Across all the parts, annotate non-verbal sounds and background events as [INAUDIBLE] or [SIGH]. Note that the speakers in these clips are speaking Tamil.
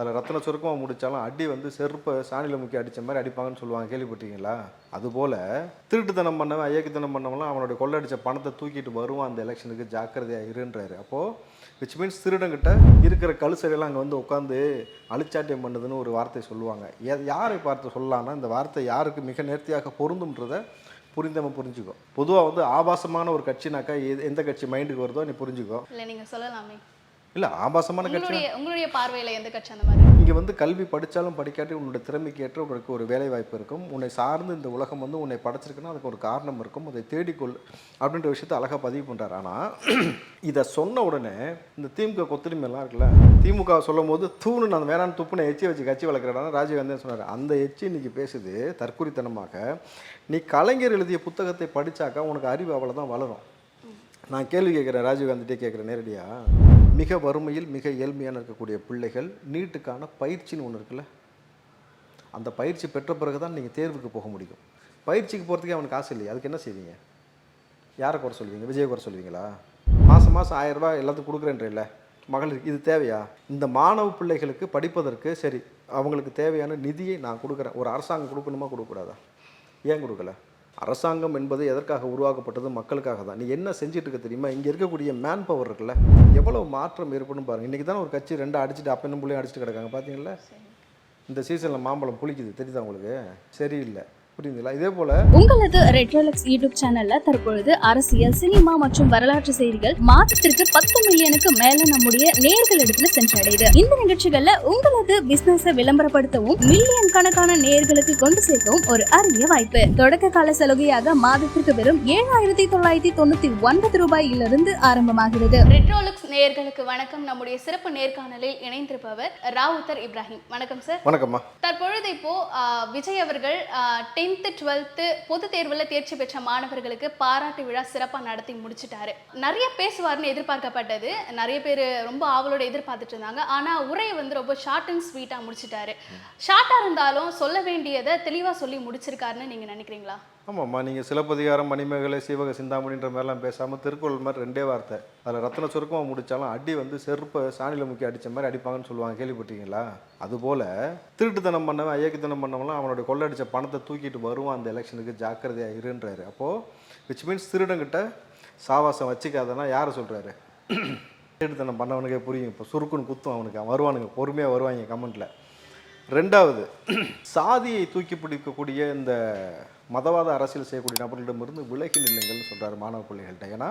அதில் ரத்தன சுருக்கமாக முடித்தாலும் அடி வந்து செருப்பை சாணியில் முக்கி அடித்த மாதிரி அடிப்பாங்கன்னு சொல்லுவாங்க. கேள்விப்பட்டீங்களா அதுபோல் திருட்டுத்தனம் பண்ணவன் ஐயக்குத்தனம் பண்ணவன்லாம் அவனுடைய கொள்ளடிச்ச பணத்தை தூக்கிட்டு வருவான் அந்த எலெக்ஷனுக்கு. ஜாக்கிரதையாக இருன்றாரு. அப்போது விச் மீன்ஸ் திருடங்கிட்ட இருக்கிற கழுசடையெல்லாம் அங்கே வந்து உட்காந்து அழிச்சாட்டியம் பண்ணுதுன்னு ஒரு வார்த்தை சொல்லுவாங்க. எ- யாரை பார்த்து சொல்லலாம்னா இந்த வார்த்தை யாருக்கு மிக நேர்த்தியாக பொருந்தும்ன்றத புரிந்தவன் புரிஞ்சுக்கோ. பொதுவாக வந்து ஆபாசமான ஒரு கட்சினாக்கா எது- எந்த கட்சி மைண்டுக்கு வருதோ நீ புரிஞ்சுக்கோ. இல்லை நீங்கள் சொல்லலாமே. இல்லை ஆபாசமான கட்சி உங்களுடைய பார்வையில எந்த கட்சி அந்த மாதிரி? இங்கே வந்து கல்வி படித்தாலும் படிக்காட்டி உன்னுடைய திறமைக்கு ஏற்ற உனக்கு ஒரு வேலை வாய்ப்பு இருக்கும். உன்னை சார்ந்து இந்த உலகம் வந்து உன்னை படைச்சிருக்குன்னா அதுக்கு ஒரு காரணம் இருக்கும். அதை தேடிக்கொள் அப்படின்ற விஷயத்தை அழகாக பதிவு பண்ணுறாரு ஆனால் இதை சொன்ன உடனே இந்த திமுக கொத்தடிமை எல்லாம் இருக்குல்ல திமுக சொல்லும் போது தூணு நான் வேணான்னு துப்புனை எச்சி வச்சு கட்சி வளர்க்குறேன் ராஜீவ்காந்தி சொன்னார்? அந்த எச்சி இன்னைக்கு பேசுது தற்குறித்தனமாக நீ கலைஞர் எழுதிய புத்தகத்தை படிச்சாக்கா உனக்கு அறிவு அவ்வளோதான் வளரும். நான் கேள்வி கேட்குறேன் ராஜீவ்காந்திட்டே கேட்குறேன் நேரடியாக மிக வறுமையில் மிக ஏழ்மையான இருக்கக்கூடிய பிள்ளைகள் நீட்டுக்கான பயிற்சின்னு ஒன்று இருக்குல்ல? அந்த பயிற்சி பெற்ற பிறகு தான் நீங்கள் தேர்வுக்கு போக முடியும். பயிற்சிக்கு போகிறதுக்கே அவனுக்கு ஆசை இல்லையா. அதுக்கு என்ன செய்வீங்க? யாரை குறை சொல்வீங்க? விஜய் குறை சொல்வீங்களா? மாதம் மாதம் ஆயிரரூபா எல்லாத்துக்கும் எல்லாத்துக்கும் இல்லை மகளிருக்கு இது தேவையா? இந்த மாணவ பிள்ளைகளுக்கு படிப்பதற்கு சரி அவங்களுக்கு தேவையான நிதியை நான் கொடுக்குறேன். ஒரு அரசாங்கம் கொடுக்கணுமா? கொடுக்கக்கூடாதா? ஏன் கொடுக்கல? அரசாங்கம் என்பது எதற்காக உருவாக்கப்பட்டது? மக்களுக்காக தான். நீ என்ன செஞ்சுட்டு இருக்க தெரியுமா? இங்கே இருக்கக்கூடிய மேன் பவர் இருக்குல்ல எவ்வளவு மாற்றம் ஏற்படும் பாருங்க. இன்றைக்கி தானே ஒரு கட்சி ரெண்டு அடிச்சுட்டு அப்பனும் பிள்ளையும் அடிச்சுட்டு கிடக்காங்க பார்த்தீங்களா இந்த சீசனில் மாம்பழம் புளிக்குது. தெரியுதா உங்களுக்கு? சரியில்லை. புரியுதுங்களா? இதே போல் உங்களது ரெட்ரோலக்ஸ் யூடியூப் சேனல்ல தற்பொழுது அரசியல் சினிமா மற்றும் வரலாற்று செய்திகள் மாதத்திற்கு பத்து மில்லியனுக்கு மேல நம்முடைய நேயர்களிடத்துல சென்றடையுது. இந்த நிகழ்ச்சிகள்ல உங்களது பிசினஸ விளம்பரப்படுத்தவும் மில்லியன் கணக்கான நேயர்களுக்கு கொண்டு சேர்க்கவும் ஒரு அரிய வாய்ப்பு. தொடக்க கால சலுகையாக மாதத்திற்கு வெறும் ஏழாயிரத்தி தொள்ளாயிரத்தி தொண்ணூத்தி ஒன்பது ரூபாயிலிருந்து ஆரம்பமாகிறது. ரெட்ரோலுக்ஸ் நேயர்களுக்கு வணக்கம். நம்முடைய சிறப்பு நேர்காணலில் இணைந்திருப்பவர் ராவுத்தர் இப்ராஹிம். வணக்கம் சார். வணக்கம்மா. தற்பொழுது இப்போ விஜய் அவர்கள் டென்த்து டுவெல்த்து பொது தேர்வில் தேர்ச்சி பெற்ற மாணவர்களுக்கு பாராட்டு விழா சிறப்பாக நடத்தி முடிச்சிட்டாரு. நிறைய பேசுவார்னு எதிர்பார்க்கப்பட்டது. நிறைய பேர் ரொம்ப ஆவலோட எதிர்பார்த்துட்டு இருந்தாங்க. ஆனால் உரையை வந்து ரொம்ப ஷார்ட் அண்ட் ஸ்வீட்டாக முடிச்சிட்டாரு. ஷார்ட்டாக இருந்தாலும் சொல்ல வேண்டியதை தெளிவாக சொல்லி முடிச்சிருக்காருன்னு நீங்கள் நினைக்கிறீங்களா? ஆமாம்மா நீங்கள் சிலப்பதிகாரம் மணிமேகலை சீவக சிந்தாமணின்ற மாதிரிலாம் பேசாமல் திருக்குறள் மாதிரி ரெண்டே வார்த்தை. அதில் ரத்ன சுருக்கமாக முடித்தாலும் அடி வந்து செருப்பை சாணியில் முக்கி அடித்த மாதிரி அடிப்பாங்கன்னு சொல்லுவாங்க. கேள்விப்பட்டீங்களா அதுபோல் திருட்டுத்தனம் பண்ணவன் ஐயக்குத்தனம் பண்ணவெல்லாம் அவனுடைய கொள்ளடிச்ச பணத்தை தூக்கிட்டு வருவான் அந்த எலெக்ஷனுக்கு. ஜாக்கிரதையாக இருன்றாரு. அப்போது விச் மீன்ஸ் திருடங்கிட்ட சாவாசம் வச்சுக்காதனா யாரை சொல்கிறாரு திருட்டுத்தனம் பண்ணவனுக்கே புரியும். இப்போ சுருக்குன்னு குத்தும் அவனுக்கு. அவன் வருவானுங்க. பொறுமையாக வருவாங்க கமெண்ட்டில் ரெண்டாவது சாதியை தூக்கி பிடிக்கக்கூடிய இந்த மதவாத அரசியல் செய்யக்கூடிய நபர்களிடமிருந்து விலகி நில்லுங்கள்னு சொல்கிறார் மாணவ பிள்ளைகள்கிட்ட. ஏன்னா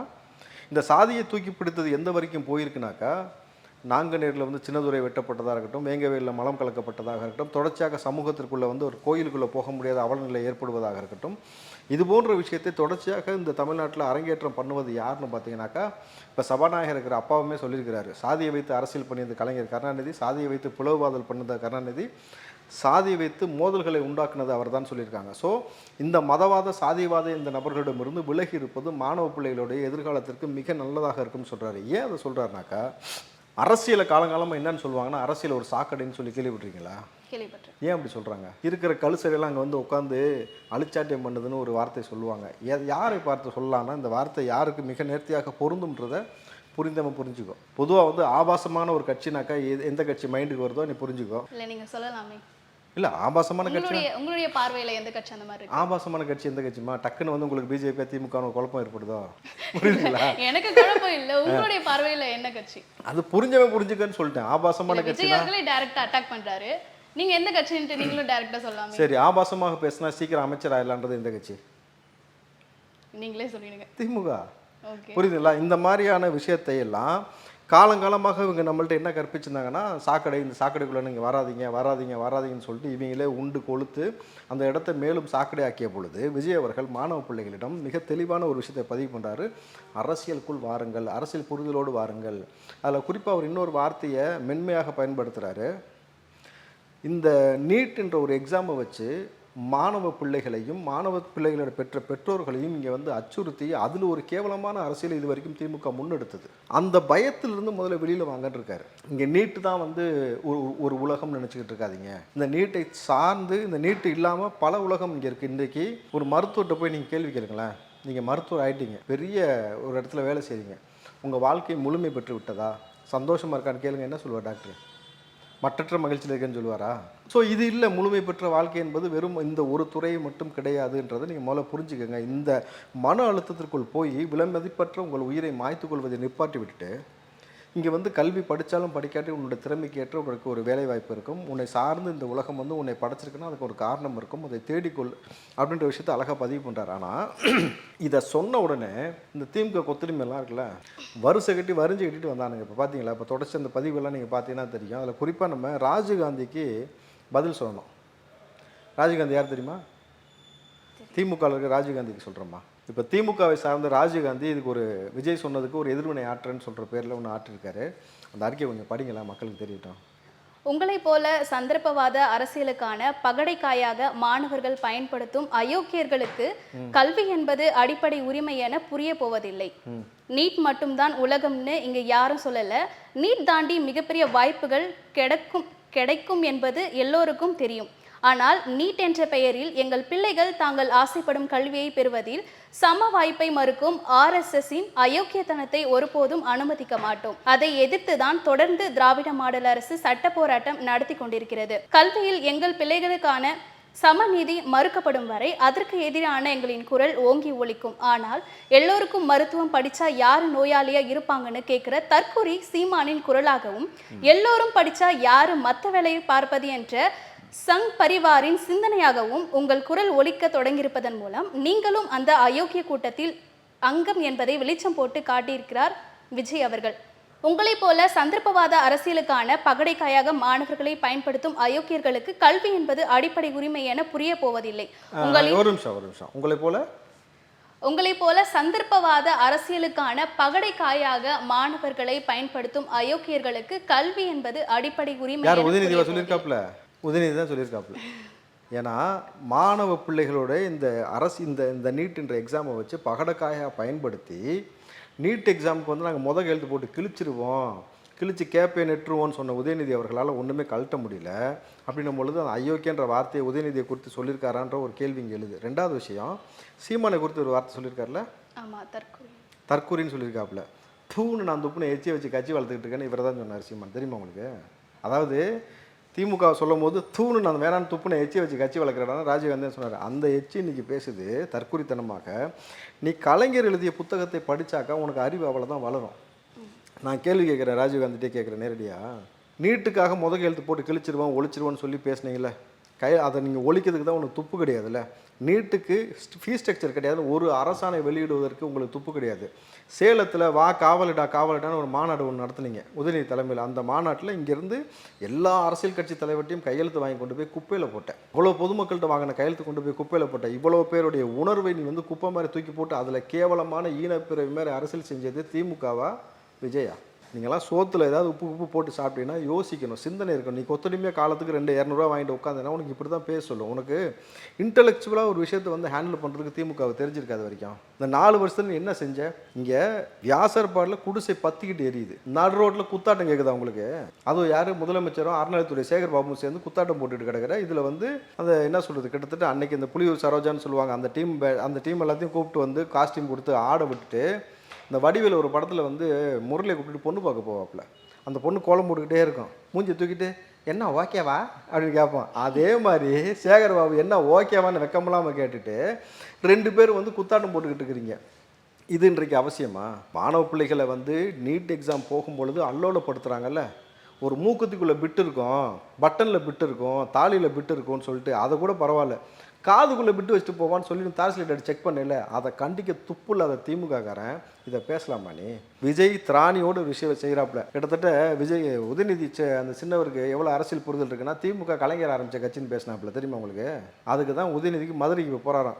இந்த சாதியை தூக்கி பிடித்தது எந்த வரைக்கும் போயிருக்குனாக்கா நாங்கநேரில் வந்து சின்னதுரை வெட்டப்பட்டதாக இருக்கட்டும் வேங்கவேலில் மலம் கலக்கப்பட்டதாக இருக்கட்டும் தொடர்ச்சியாக சமூகத்திற்குள்ளே வந்து ஒரு கோயிலுக்குள்ளே போக முடியாத அவலநிலை ஏற்படுவதாக இருக்கட்டும் இது போன்ற விஷயத்தை தொடர்ச்சியாக இந்த தமிழ்நாட்டில் அரங்கேற்றம் பண்ணுவது யாருன்னு பார்த்தீங்கன்னாக்கா இப்போ சபாநாயகர் இருக்கிற அப்பாவுமே சொல்லியிருக்கிறாரு. சாதியை வைத்து அரசியல் பண்ணியது கலைஞர் கருணாநிதி சாதியை வைத்து பிளவுவாதல் பண்ணியிருந்த கருணாநிதி சாதியை வைத்து மோதல்களை உண்டாக்குனது அவர் தான் சொல்லியிருக்காங்க. ஸோ இந்த மதவாத சாதிவாத இந்த நபர்களிடமிருந்து விலகி இருப்பது மாணவ பிள்ளைகளுடைய எதிர்காலத்திற்கு மிக நல்லதாக இருக்கும்னு சொல்கிறாரு ஏன் அதை சொல்கிறாருனாக்கா அரசியலை காலங்காலமாக என்னன்னு சொல்லுவாங்கன்னா அரசியல் ஒரு சாக்கடைன்னு சொல்லி கேள்விப்பட்டிருக்கீங்களா? ஏன் அப்படி சொல்கிறாங்க இருக்கிற கழுசடையெல்லாம் அங்கே வந்து உட்காந்து அழிச்சாட்டியம் பண்ணுதுன்னு ஒரு வார்த்தை சொல்லுவாங்க. யாரை பார்த்து சொல்லலாம்னா இந்த வார்த்தை யாருக்கு மிக நேர்த்தியாக பொருந்தும்ன்றத புரிந்தவன் புரிஞ்சுக்கோ. பொதுவாக வந்து ஆபாசமான ஒரு கட்சினாக்கா எந்த கட்சி மைண்டுக்கு வருதோ நீ புரிஞ்சுக்கோ. இல்லை நீங்கள் சொல்லலாமே. இல்லை ஆபாசமான கட்சி உங்களுடைய பார்வையில் எந்த கட்சி அந்த மாதிரி ஆபாசமான கட்சி எந்த கட்சிமா டக்குன்னு வந்து உங்களுக்கு பிஜேபி திமுக குழப்பம் ஏற்படுதோ? புரியுதுங்களா? [LAUGHS] எனக்கு குழப்பம் இல்லை. உங்களுடைய பார்வையில் என்ன கட்சி? அது புரிஞ்சவன் புரிஞ்சுக்கன்னு சொல்லிட்டேன். ஆபாசமான அவர்களே டைரக்டா அட்டாக் பண்றாரு. நீங்க எந்த கட்சின்ட்டு நீங்களும் டைரக்டா சொல்லாமே சரி ஆபாசமாக பேசினா சீக்கிரம் அமைச்சர் ஆயிடலான்றது எந்த கட்சி? நீங்களே சொல்லிடுங்க. திமுக புரியுதுங்களா? இந்த மாதிரியான விஷயத்தை எல்லாம் காலங்காலமாக இவங்க நம்மள்ட்ட என்ன கற்பிச்சிருந்தாங்கன்னா சாக்கடை இந்த சாக்கடைக்குள்ளே நீங்கள் வராதிங்க வராதீங்க வராதீங்கன்னு சொல்லிட்டு இவங்களே உண்டு கொளுத்து அந்த இடத்தை மேலும் சாக்கடை ஆக்கிய பொழுது விஜய் அவர்கள் மாணவ பிள்ளைகளிடம் மிக தெளிவான ஒரு விஷயத்தை பதிவு பண்ணுறாரு அரசியலுக்குள் வாருங்கள் அரசியல் புரிதலோடு வாருங்கள். அதில் குறிப்பாக அவர் இன்னொரு வார்த்தையை மென்மையாக பயன்படுத்துகிறாரு இந்த நீட் என்ற ஒரு எக்ஸாமை வச்சு மாணவ பிள்ளைகளையும் மாணவ பிள்ளைகளோட பெற்ற பெற்றோர்களையும் இங்கே வந்து அச்சுறுத்தி அதில் ஒரு கேவலமான அரசியல் இது வரைக்கும் திமுக முன்னெடுத்தது. அந்த பயத்திலிருந்து முதல்ல வெளியில் வாங்கன்னு இருக்காரு இங்கே நீட்டு தான் வந்து ஒரு ஒரு உலகம் நினச்சிக்கிட்டு இருக்காதீங்க. இந்த நீட்டை சார்ந்து இந்த நீட்டு இல்லாமல் பல உலகம் இங்கே இருக்குது இன்றைக்கி ஒரு மருத்துவர்கிட்ட போய் நீங்கள் கேள்வி கேளுங்களேன். நீங்கள் மருத்துவர் ஆகிட்டீங்க பெரிய ஒரு இடத்துல வேலை செய்கிறீங்க உங்கள் வாழ்க்கை முழுமை பெற்று விட்டதா? சந்தோஷமாக இருக்கான்னு கேளுங்க. என்ன சொல்லுவார் டாக்டர்? மற்றற்ற மகிழ்ச்சியில் இருக்கேன்னு சொல்லுவாரா? ஸோ இது இல்லை. முழுமை பெற்ற வாழ்க்கை என்பது வெறும் இந்த ஒரு துறை மட்டும் கிடையாதுன்றதை நீங்கள் முதல்ல புரிஞ்சுக்கோங்க. இந்த மன அழுத்தத்திற்குள் போய் விலைமதிப்பற்ற உங்கள் உயிரை மாய்த்து கொள்வதை நிப்பாட்டி விட்டுட்டு இங்கே வந்து கல்வி படித்தாலும் படிக்காட்டி உன்னோட திறமைக்கு ஏற்ற உங்களுக்கு ஒரு வேலை வாய்ப்பு இருக்கும். உன்னை சார்ந்து இந்த உலகம் வந்து உன்னை படைச்சிருக்குன்னா அதுக்கு ஒரு காரணம் இருக்கும். அதை தேடிக்கொள் அப்படின்ற விஷயத்தை அழகாக பதிவு பண்ணுறாரு ஆனால் இதை சொன்ன உடனே இந்த திமுக கொத்தடிமையெல்லாம் இருக்குல்ல வரிசை கட்டி வரிஞ்சு கட்டிட்டு வந்தானுங்க. இப்போ பார்த்தீங்களா இப்போ தொடர்ச்சி அந்த பதிவெல்லாம் நீங்கள் பார்த்தீங்கன்னா தெரியும். அதில் குறிப்பாக நம்ம ராஜீவ்காந்திக்கு பதில் சொல்லணும். ராஜீவ்காந்தி யார் தெரியுமா? திமுக இருக்க ராஜீவ்காந்திக்கு சொல்கிறோம்மா இப்போ திமுகவை சார்ந்த ராஜீவ்காந்தி இதுக்கு ஒரு விஜய் சொன்னதுக்கு ஒரு எதிர்வினை ஆற்றுன்னு சொல்கிற பேரில் ஒன்று ஆற்றிருக்காரு. அந்த அறிக்கையை கொஞ்சம் படிங்களா மக்களுக்கு தெரியட்டும். உங்களைப் போல சந்தர்ப்பவாத அரசியலுக்கான பகடைக்காயாக மாணவர்கள் பயன்படுத்தும் அயோக்கியர்களுக்கு கல்வி என்பது அடிப்படை உரிமை என புரிய போவதில்லை. நீட் மட்டும்தான் உலகம்னு இங்க யாரும் சொல்லல. நீட் தாண்டி மிகப்பெரிய வாய்ப்புகள் கிடைக்கும் கிடைக்கும் என்பது எல்லோருக்கும் தெரியும். ஆனால் நீட் என்ற பெயரில் எங்கள் பிள்ளைகள் தாங்கள் ஆசைப்படும் கல்வியை பெறுவதில் சம வாய்ப்பை மறுக்கும் ஆர்எஸ்எஸ்ஸின் அயோக்கியத்தனத்தை ஒருபோதும் அனுமதிக்க மாட்டோம். அதை எதிர்த்துதான் தொடர்ந்து திராவிட மாடல் அரசு சட்ட போராட்டம் நடத்தி கொண்டிருக்கிறது. கல்வியில் எங்கள் பிள்ளைகளுக்கான சமநீதி மறுக்கப்படும் வரை அதற்கு எதிரான எங்களின் குரல் ஓங்கி ஒழிக்கும் ஆனால் எல்லோருக்கும் மருத்துவம் படிச்சா யார் நோயாளியா இருப்பாங்கன்னு கேட்கிற தற்கொலை சீமானின் குரலாகவும் எல்லோரும் படிச்சா யாரு மற்ற வேலையை பார்ப்பது என்ற சங் பரிவாரின் சிந்தனையாகவும் உங்கள் குரல் ஒலிக்க தொடங்கியிருப்பதன் மூலம் நீங்களும் அந்த அயோக்கிய கூட்டத்தில் அங்கம் என்பதை வெளிச்சம் போட்டு காட்டியிருக்கிறார் விஜய் அவர்கள். உங்களைப் போல சந்தர்ப்பவாத அரசியலுக்கான பகடைக்காயாக மாணவர்களை பயன்படுத்தும் அயோக்கியர்களுக்கு கல்வி என்பது அடிப்படை உரிமை என புரிய போவதில்லை. உங்களின் ஒரு நிமிஷம் ஒரு நிமிஷம். உங்களை போல? உங்களைப் போல சந்தர்ப்பவாத அரசியலுக்கான பகடைக்காயாக மாணவர்களை பயன்படுத்தும் அயோக்கியர்களுக்கு கல்வி என்பது அடிப்படை உரிமை உதயநிதி தான் சொல்லியிருக்காப்புல. ஏன்னா மாணவ பிள்ளைகளோட இந்த அரசு இந்த இந்த நீட்ன்ற எக்ஸாமை வச்சு பகடக்காயாக பயன்படுத்தி நீட் எக்ஸாமுக்கு வந்து நாங்கள் முத எழுத்து போட்டு கிழிச்சிருவோம். கிழிச்சு கேப்பே நெட்டுருவோம்னு சொன்ன உதயநிதி அவர்களால் ஒன்றுமே கழட்ட முடியல. அப்படின்னும் பொழுது அந்த அயோக்கியன்ற வார்த்தையை உதயநிதியை குறித்து சொல்லியிருக்காரான்ற ஒரு கேள்வி இங்கே எழுது. ரெண்டாவது விஷயம் சீமானை குறித்து ஒரு வார்த்தை சொல்லியிருக்காருல? ஆமா தற்கொலை தற்கூரின்னு சொல்லியிருக்காப்புல. தூணு நான் துப்புனை எச்சி வச்சு கட்சி வளர்த்துக்கிட்டு இருக்கேன்னு இவர் தான் சொன்னார் சீமான். தெரியுமா உங்களுக்கு? அதாவது திமுக சொல்லும் போது தூணு நான் வேணான்னு துப்புனை எச்சி வச்சு கட்சி வளர்க்குறேன் ராஜீவ்காந்தி சொன்னார். அந்த எச்சி இன்னைக்கு பேசுது தற்குறித்தனமாக நீ கலைஞர் எழுதிய புத்தகத்தை படிச்சாக்கா உனக்கு அறிவு அவ்வளோதான் வளரும். நான் கேள்வி கேட்குறேன் ராஜீவ்காந்திட்டே கேட்குறேன் நேரடியாக நீட்டுக்காக முத எழுத்து போட்டு கிழிச்சிருவான் ஒழிச்சிருவோன்னு சொல்லி பேசுனீங்களே கை அதை நீங்கள் ஒழிக்கிறதுக்கு தான் உனக்கு துப்பு கிடையாதுல்ல. நீட்டுக்கு ஃபீஸ் ஸ்ட்ரக்சர் கிடையாது. ஒரு அரசாணை வெளியிடுவதற்கு உங்களுக்கு துப்பு கிடையாது. சேலத்தில் வா காவலிடா காவலிடான்னு ஒரு மாநாடு ஒன்று நடத்துனீங்க. உதயநிதி தலைமையில். அந்த மாநாட்டில் இங்கேருந்து எல்லா அரசியல் கட்சி தலைவர்கிட்டையும் கையெழுத்து வாங்கி கொண்டு போய் குப்பையில் போட்டேன். இவ்வளோ பொதுமக்கள்கிட்ட வாங்கின கையெழுத்து கொண்டு போய் குப்பையில் போட்டேன். இவ்வளோ பேருடைய உணர்வை நீ வந்து குப்பை மாதிரி தூக்கி போட்டு அதில் கேவலமான ஈனப்பிறவி மாதிரி அரசியல் செஞ்சது திமுகவா விஜயா? நீங்களாம் சோத்தில் ஏதாவது உப்பு உப்பு போட்டு சாப்பிட்டீங்கன்னா யோசிக்கணும். சிந்தனை இருக்கணும். நீ கொத்தடிமையாக காலத்துக்கு ரெண்டு இரநூறுவா வாங்கிட்டு உட்காந்துனா உனக்கு இப்படி தான் பேச சொல்லும். உனக்கு இன்டலெக்சுவலாக ஒரு விஷயத்தை வந்து ஹேண்டில் பண்ணுறதுக்கு திமுக தெரிஞ்சிருக்காது வரைக்கும்? இந்த நாலு வருஷத்துல நீ என்ன செஞ்ச? இங்கே வியாசர்பாடில் குடிசை பத்திக்கிட்டு எரியுது. நடு ரோட்டில் குத்தாட்டம் கேட்குதா உங்களுக்கு? அதுவும் யார்? முதலமைச்சரும் அறநிலைத்துறை சேகர் பாபு சேர்ந்து குத்தாட்டம் போட்டுட்டு கிடக்கிற. இதில் வந்து அந்த என்ன சொல்கிறது கிட்டத்தட்ட அன்னைக்கு இந்த புலியூர் சரோஜான்னு சொல்லுவாங்க. அந்த டீம் அந்த டீம் எல்லாத்தையும் கூப்பிட்டு வந்து காஸ்டியூம் கொடுத்து ஆட விட்டுட்டு இந்த வடிவேல் ஒரு படத்தில் வந்து முரளியை கூப்பிட்டு பொண்ணு பார்க்க போவாப்புல. அந்த பொண்ணு கோலம் போட்டுக்கிட்டே இருக்கும். மூஞ்சி தூக்கிட்டு என்ன ஓகேவா அப்படின்னு கேட்பான். அதே மாதிரி சேகர் பாபு என்ன ஓகேவான்னு வெக்கமில்லாமல் கேட்டுட்டு ரெண்டு பேரும் வந்து குத்தாட்டம் போட்டுக்கிட்டு இருக்கிறீங்க. இது இன்றைக்கு அவசியமா? மாணவ பிள்ளைகளை வந்து நீட் எக்ஸாம் போகும்பொழுது அல்லோலப்படுத்துகிறாங்கல்ல ஒரு மூக்கத்துக்குள்ளே பிட்டு இருக்கும் பட்டனில் பிட்டு இருக்கும் தாலியில் பிட்டு இருக்கும்னு சொல்லிட்டு அதை கூட பரவாயில்ல. காதுக்குள்ளே பிட்டு வச்சுட்டு போவான்னு சொல்லி தாசிலேட்டர் செக் பண்ணல அதை கண்டிக்க துப்பு இல்லாத திமுககாரன் இதை பேசலாமா நீ? விஜய் திராணியோடு ஒரு விஷயம் செய்கிறாப்புல கிட்டத்தட்ட விஜய் உதயநிதி அந்த சின்னவருக்கு எவ்வளோ அரசியல் புரிதல் இருக்குன்னா திமுக கலைஞர் ஆரம்பித்த கட்சின்னு பேசினாப்புல தெரியுமா உங்களுக்கு? அதுக்கு தான் உதயநிதிக்கு மதுரைக்கு போகிறாராம்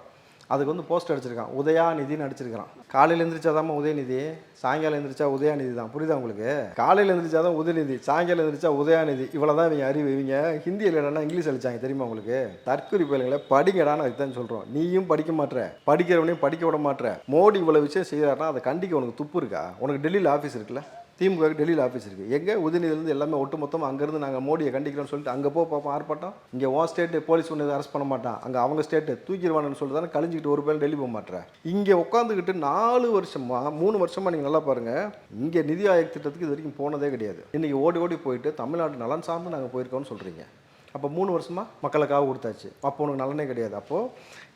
அதுக்கு வந்து போஸ்ட் அடிச்சிருக்கான். உதயாநிதினு அடிச்சிருக்கான் காலையில் எழுந்திரிச்சாதான் உதயநிதி சாயங்காலம் எழுந்திரிச்சா உதயாநிதி தான். புரியுதா உங்களுக்கு? காலையில் எழுந்திரிச்சாதான் உதயநிதி சாயங்காலம் எழுந்திரிச்சா உதயாநிதி. இவ்வளோ தான் இவங்க அறிவு. இவங்க ஹிந்தியில் இல்லைன்னா இங்கிலீஷ் அடிச்சாங்க தெரியுமா உங்களுக்கு? தற்கொலை பயிலுங்களை படிங்கடான்னு அதுதான் சொல்கிறோம் நீயும் படிக்க மாட்டேற படிக்கிறவனையும் படிக்க விட மாட்டேற மோடி இவ்வளோ விஷயம் செய்கிறாருன்னா அதை கண்டிக்க உனக்கு துப்பு இருக்கா? உனக்கு டெல்லியில் ஆஃபீஸ் இருக்குல்ல? திமுக டெல்லியில் ஆஃபீஸ் இருக்குது எங்கே? உதயநிதியிலேருந்து எல்லாமே ஒட்டுமொத்தமாக அங்கேருந்து நாங்கள் மோடியை கண்டிக்கிறோம்னு சொல்லிட்டு அங்கே போ பார்ப்போம் ஆர்ப்பாட்டம். இங்கே ஓ ஸ்டேட்டு போலீஸ் ஒன்று அரெஸ்ட் பண்ண மாட்டான். அங்கே அவங்க ஸ்டேட்டு தூக்கிடுவானுன்னு சொல்லிட்டு தானே கழிஞ்சிக்கிட்டு ஒரு பேர் டெல்லி போக மாட்டேன் இங்கே உட்காந்துக்கிட்டு நாலு வருஷமா மூணு வருஷமா நீங்கள் நல்லா பாருங்கள் இங்கே நிதி ஆயோக் திட்டத்துக்கு இது வரைக்கும் போனதே கிடையாது. இன்றைக்கி ஓடி ஓடி போயிட்டு தமிழ்நாடு நலன் சார்ந்து நாங்கள் போயிருக்கோம்னு சொல்கிறீங்க அப்போ மூணு வருஷமா மக்களுக்காக கொடுத்தாச்சு. அப்போ உனக்கு நலனே கிடையாது. அப்போது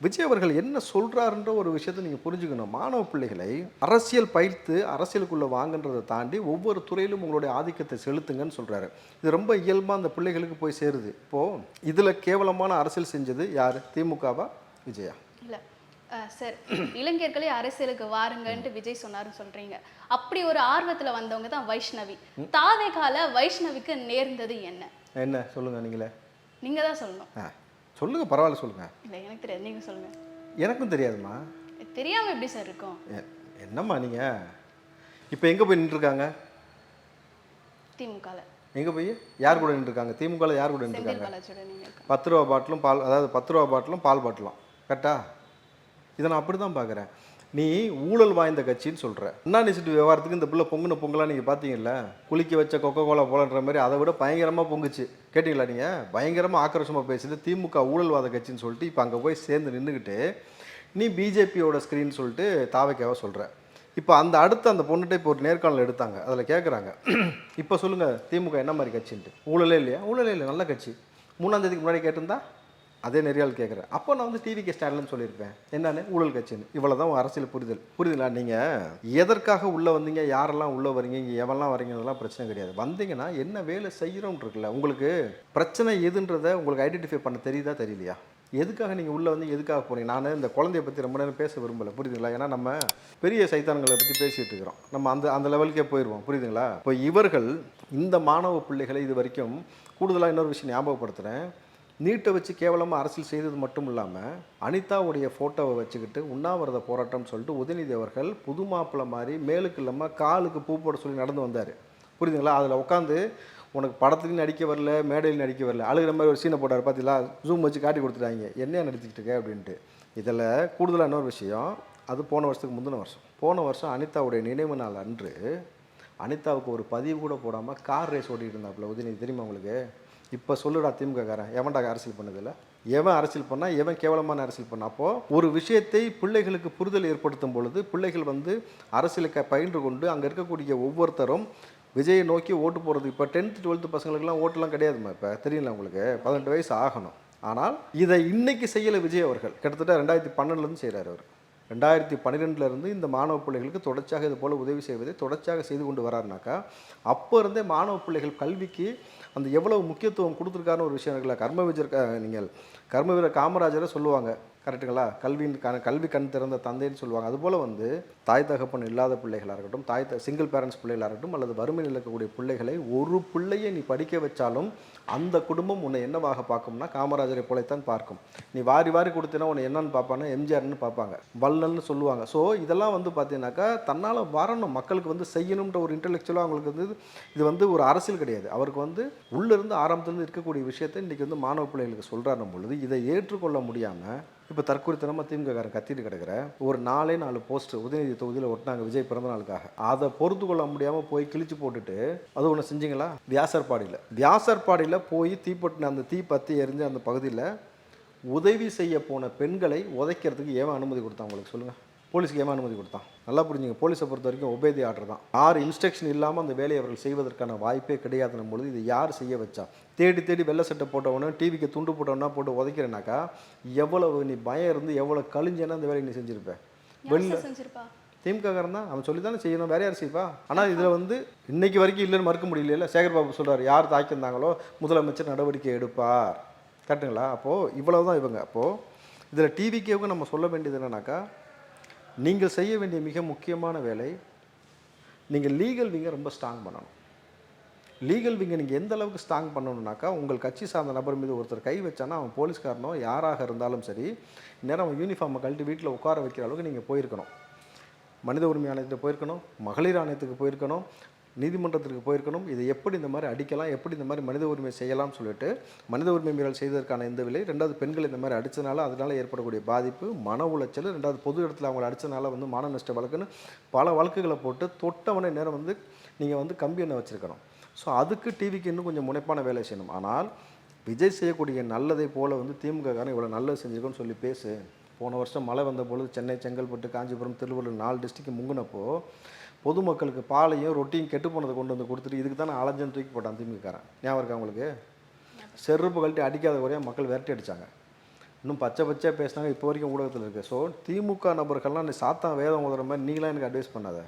விஜய் அவர்கள் என்ன சொல்கிறாருன்ற ஒரு விஷயத்தை நீங்கள் புரிஞ்சுக்கணும். மாணவ பிள்ளைகளை அரசியல் பயிர்த்து அரசியலுக்குள்ளே வாங்கன்றதை தாண்டி ஒவ்வொரு துறையிலும் உங்களுடைய ஆதிக்கத்தை செலுத்துங்கன்னு சொல்கிறாரு இது ரொம்ப இயல்பாக அந்த பிள்ளைகளுக்கு போய் சேருது. இப்போது இதில் கேவலமான அரசியல் செஞ்சது யார்? திமுகவா? விஜயா? இல்ல. சார் இளைஞர்களே அரசியலுக்கு வாருங்கன்ட்டு விஜய் சொன்னாருன்னு சொல்றீங்க. அப்படி ஒரு ஆர்வத்துல வந்தவங்க தான் வைஷ்ணவி. தாவே கால வைஷ்ணவிக்கு நேர்ந்தது என்ன? என்ன? சொல்லுங்கள் நீங்களே. நீங்க தான் சொல்லணும் சொல்லுங்கள் பரவாயில்ல சொல்லுங்கள் இல்ல எனக்கு தெரியாது. நீங்க சொல்லுங்க. எனக்கும் தெரியாதும்மா. தெரியாம எப்படி சார் இருக்கும்? என்னம்மா நீங்கள் இப்போ எங்கே போய் நின்றுருக்காங்க? திமுகல. எங்கே போய்? யார் கூட நின்றுருக்காங்க? திமுகவில் யார் கூட நின்றுருக்காங்க? பத்து ரூபா பாட்டிலும் பால் அதாவது பத்து ரூபா பாட்டிலும் பால் பாட்டிலும். கரெக்டா? இதை நான் அப்படி தான் பார்க்குறேன் நீ ஊழல் வாய்ந்த கட்சின்னு சொல்கிற அண்ணாநிசிட்டு விவகாரத்துக்கு இந்த பிள்ளை பொங்குன பொங்கலாம் நீங்கள் பார்த்தீங்கல்ல குளிக்க வச்ச கொக்கோ கோலா போலன்ற மாதிரி அதை விட பயங்கரமாக பொங்குச்சு. கேட்டிங்களா நீங்கள் பயங்கரமாக ஆக்ரோஷமாக பேசுது. திமுக ஊழல்வாத கட்சின்னு சொல்லிட்டு இப்போ அங்கே போய் சேர்ந்து நின்றுக்கிட்டு நீ பிஜேபியோட ஸ்க்ரீன் சொல்லிட்டு தாவைக்காவை சொல்கிற இப்போ அந்த அடுத்து அந்த பொண்ணுகிட்ட இப்போ ஒரு நேர்காணல் எடுத்தாங்க. அதில் கேட்குறாங்க இப்போ சொல்லுங்கள் திமுக என்ன மாதிரி கட்சின்ட்டு? ஊழலே இல்லையா? ஊழலே இல்லை. நல்ல கட்சி. மூணாந்தேதிக்கு முன்னாடி கேட்டிருந்தா? அதே நிறைய ஆள் கேட்குறேன் அப்போ நான் வந்து டிவிக்கு ஸ்டாண்ட்லன்னு சொல்லியிருப்பேன். என்னன்னு? ஊழல் கட்சின்னு. இவ்வளோ தான் அரசியல் புரிதல். புரியுதுங்களா நீங்கள் எதற்காக உள்ளே வந்தீங்க? யாரெல்லாம் உள்ளே வரீங்க? இங்கே எவெல்லாம் வரீங்கன்றதெல்லாம் பிரச்சனை கிடையாது. வந்தீங்கன்னா என்ன வேலை செய்கிறோம் இருக்குல்ல உங்களுக்கு பிரச்சனை எதுன்றதை உங்களுக்கு ஐடென்டிஃபை பண்ண தெரியுதா தெரியலையா? எதுக்காக நீங்கள் உள்ளே வந்து எதுக்காக போகிறீங்க நான் இந்த குழந்தைய பற்றி ரொம்ப நேரம் பேச விரும்பலை. புரியுதுங்களா? ஏன்னா நம்ம பெரிய சைத்தான்களை பற்றி பேசிகிட்டு இருக்கிறோம். நம்ம அந்த அந்த லெவலுக்கே போயிடுவோம் புரியுதுங்களா? இப்போ இவர்கள் இந்த மாணவ பிள்ளைகளை இது வரைக்கும் கூடுதலாக இன்னொரு விஷயம் ஞாபகப்படுத்துகிறேன் நீட்டை வச்சு கேவலமாக அரசியல் செய்தது மட்டும் இல்லாமல் அனிதாவுடைய ஃபோட்டோவை வச்சுக்கிட்டு உண்ணாவிரத போராட்டம்னு சொல்லிட்டு உதயநிதி அவர்கள் புது மாப்பிள்ளை மாதிரி மேலுக்கு இல்லாமல் காலுக்கு பூ போட சொல்லி நடந்து வந்தார். புரியுதுங்களா? அதில் உட்காந்து உனக்கு படத்துலையும் நடிக்க வரல மேடையில் நடிக்க வரல அழுகிற மாதிரி ஒரு சீனை போட்டார். பார்த்தீங்களா ஜூம் வச்சு காட்டி கொடுத்துட்டாங்க. என்னையா நடிச்சுக்கிட்டு இருக்க அப்படின்ட்டு. இதில் கூடுதலாக இன்னொரு விஷயம் அது போன வருஷத்துக்கு முந்தின வருஷம். போன வருஷம் அனிதாவுடைய நினைவு நாள் அன்று அனிதாவுக்கு ஒரு பதிவு கூட போடாமல் கார் ரேஸ் ஓட்டிகிட்டு இருந்தாப்புல உதயநிதி. தெரியுமா உங்களுக்கு? இப்போ சொல்லுடா திமுககாரன் எவன்டா அரசியல் பண்ணதில்ல எவன் அரசியல் பண்ணால் எவன் கேவலமான அரசியல் பண்ண? அப்போ ஒரு விஷயத்தை பிள்ளைகளுக்கு புரிதல் ஏற்படுத்தும் பொழுது பிள்ளைகள் வந்து அரசியலுக்கு பயின்று கொண்டு அங்கே இருக்கக்கூடிய ஒவ்வொருத்தரும் விஜயை நோக்கி ஓட்டு போகிறது இப்போ டென்த்து டுவெல்த்து பசங்களுக்குலாம் ஓட்டுலாம் கிடையாதுமா இப்போ. தெரியல உங்களுக்கு? பதினெட்டு வயசு ஆகணும். ஆனால் இதை இன்னைக்கு செய்யலை விஜய் அவர்கள். கிட்டத்தட்ட ரெண்டாயிரத்தி பன்னெண்டுலேருந்து செய்கிறார் அவர். ரெண்டாயிரத்தி பன்னிரெண்டுலேருந்து இந்த மாணவ பிள்ளைகளுக்கு தொடர்ச்சியாக இது போல் உதவி செய்வதை தொடர்ச்சியாக செய்து கொண்டு வராருனாக்கா அப்போ இருந்தே மாணவ பிள்ளைகள் கல்விக்கு அந்த எவ்வளவு முக்கியத்துவம் கொடுத்துருக்காருன்னு ஒரு விஷயம் இருக்குல்ல. கர்ம வீரர் நீங்கள் கர்ம வீரர் காமராஜரை சொல்லுவாங்க. கரெக்டுங்களா கல்வியின் கல்வி கண் திறந்த தந்தைன்னு சொல்லுவாங்க. அதுபோல் வந்து தாய் தகப்பன் இல்லாத பிள்ளைகளாக இருக்கட்டும் தாய் த சிங்கிள் பேரண்ட்ஸ் பிள்ளைகளாக இருக்கட்டும் அல்லது வறுமையில் இருக்கக்கூடிய பிள்ளைகளை ஒரு பிள்ளையை நீ படிக்க வச்சாலும் அந்த குடும்பம் உன்னை என்னவாக பார்க்கும்னா காமராஜரை போலத்தான் பார்க்கும். நீ வாரி வாரி கொடுத்தீங்கன்னா உன்னை என்னன்னு பார்ப்பானா எம்ஜிஆர்னு பார்ப்பாங்க. வல்லல்னு சொல்லுவாங்க. ஸோ இதெல்லாம் வந்து பார்த்தீங்கன்னாக்கா தன்னால் வரணும். மக்களுக்கு வந்து செய்யணுன்ற ஒரு இன்டெலெக்சுவலாக அவங்களுக்கு வந்து இது வந்து ஒரு அரசியல் கிடையாது. அவருக்கு வந்து உள்ளிருந்து ஆரம்பத்துலேருந்து இருக்கக்கூடிய விஷயத்தை இன்றைக்கி வந்து மாணவ பிள்ளைகளுக்கு சொல்கிறாரும் பொழுது இதை ஏற்றுக்கொள்ள முடியாமல் இப்போ தற்கொலைத்தனமாக திமுககாரன் கத்திட்டு கிடக்கிற ஒரு நாலே நாலு போஸ்ட் உதயநிதி தொகுதியில் ஒட்டினாங்க விஜய் பிறந்த நாளுக்காக அதை பொறுத்து கொள்ள முடியாமல் போய் கிழிச்சு போட்டுட்டு அது ஒன்று செஞ்சீங்களா? வியாசர்பாடியில் வியாசர்பாடியில் போய் தீப்பட்டின அந்த தீ பற்றி எரிஞ்ச அந்த பகுதியில் உதவி செய்ய போன பெண்களை உதைக்கிறதுக்கு ஏன் அனுமதி கொடுத்தான் உங்களுக்கு சொல்லுங்கள் போலீஸ்க்கு ஏன் அனுமதி கொடுத்தான். நல்லா புரிஞ்சுங்க. போலீஸை பொறுத்த வரைக்கும் ஒபேதி ஆர்டர் தான். யார் இன்ஸ்ட்ரக்ஷன் இல்லாமல் அந்த வேலையை அவர்கள் செய்வதற்கான வாய்ப்பே கிடையாதுன்னும் பொழுது இது யார் செய்ய வச்சா? தேடி தேடி வெள்ளை சட்டை போட்டவனே டிவிக்கு துண்டு போட்டவனா போட்டு உதைக்கிறேனாக்கா எவ்வளவு நீ பயம் இருந்து எவ்வளோ கழிஞ்சேன்னா அந்த வேலையை நீ செஞ்சிருப்ப. செஞ்சிருப்பா? திமுககாரன் தான். அவன் சொல்லி தானே செய்யணும். வேற யார் செய்வா? ஆனால் இதில் வந்து இன்னைக்கு வரைக்கும் இல்லைன்னு மறுக்க முடியல சேகர் பாபு சொல்றாரு யார் தாக்கியிருந்தாங்களோ முதலமைச்சர் நடவடிக்கை எடுப்பார். கரெக்டுங்களா? அப்போது இவ்வளவு தான் இவங்க. அப்போது இதில் டிவிக்கேவுக்கு நம்ம சொல்ல வேண்டியது என்னன்னாக்கா நீங்கள் செய்ய வேண்டிய மிக முக்கியமான வேலை நீங்கள் லீகல் விங்கை ரொம்ப ஸ்ட்ராங் பண்ணணும். லீகல் விங்கை நீங்கள் எந்த அளவுக்கு ஸ்ட்ராங் பண்ணணுன்னாக்கா உங்கள் கட்சி சார்ந்த நபர் மீது ஒருத்தர் கை வச்சானா அவன் போலீஸ்காரனோ யாராக இருந்தாலும் சரி நேரம் அவன் யூனிஃபார்மை கழட்டி வீட்டில் உட்கார வைக்கிற அளவுக்கு நீங்கள் போயிருக்கணும். மனித உரிமை ஆணையத்துக்கு போயிருக்கணும் மகளிர் ஆணையத்துக்கு போயிருக்கணும் நீதிமன்றத்திற்கு போயிருக்கணும். இதை எப்படி இந்த மாதிரி அடிக்கலாம் எப்படி இந்த மாதிரி மனித உரிமை செய்யலாம்னு சொல்லிட்டு மனித உரிமை மீறல் செய்ததற்கான இந்த விலை ரெண்டாவது பெண்கள் இந்த மாதிரி அடித்தனால அதனால் ஏற்படக்கூடிய பாதிப்பு மன உளைச்சல் ரெண்டாவது பொது இடத்துல அவங்களை அடித்தனால வந்து மான நஷ்ட வழக்குன்னு பல வழக்குகளை போட்டு தொட்டவனை நேரம் வந்து நீங்கள் வந்து கம்பி எண்ணெய் வச்சுருக்கணும். ஸோ அதுக்கு டிவிக்கு இன்னும் கொஞ்சம் முனைப்பான வேலை செய்யணும். ஆனால் விஜய் செய்யக்கூடிய நல்லதை போல் வந்து திமுக காரன் இவ்வளோ நல்லது செஞ்சுருக்கோன்னு சொல்லி பேசு. போன வருஷம் மழை வந்த பொழுது சென்னை செங்கல்பட்டு காஞ்சிபுரம் திருவள்ளூர் நாலு டிஸ்ட்ரிக்ட் முங்கினப்போ பொதுமக்களுக்கு பாலையும் ரொட்டியும் கெட்டு போனதை கொண்டு வந்து கொடுத்துட்டு இதுக்கு தானே அலஞ்சன் தூக்கி போட்டான் திமுகக்காரன் ஞாபகம் இருக்கா உங்களுக்கு? செருப்பு கழட்டி அடிக்காத குறையாக மக்கள் விரட்டி அடித்தாங்க இன்னும் பச்சை பச்சையாக பேசினாங்க இப்போ வரைக்கும் ஊடகத்தில் இருக்குது ஸோ திமுக நபர்கள்லாம் நீ சாத்தான் வேதம் உதற மாதிரி நீங்களாம் எனக்கு அட்வைஸ் பண்ணாத.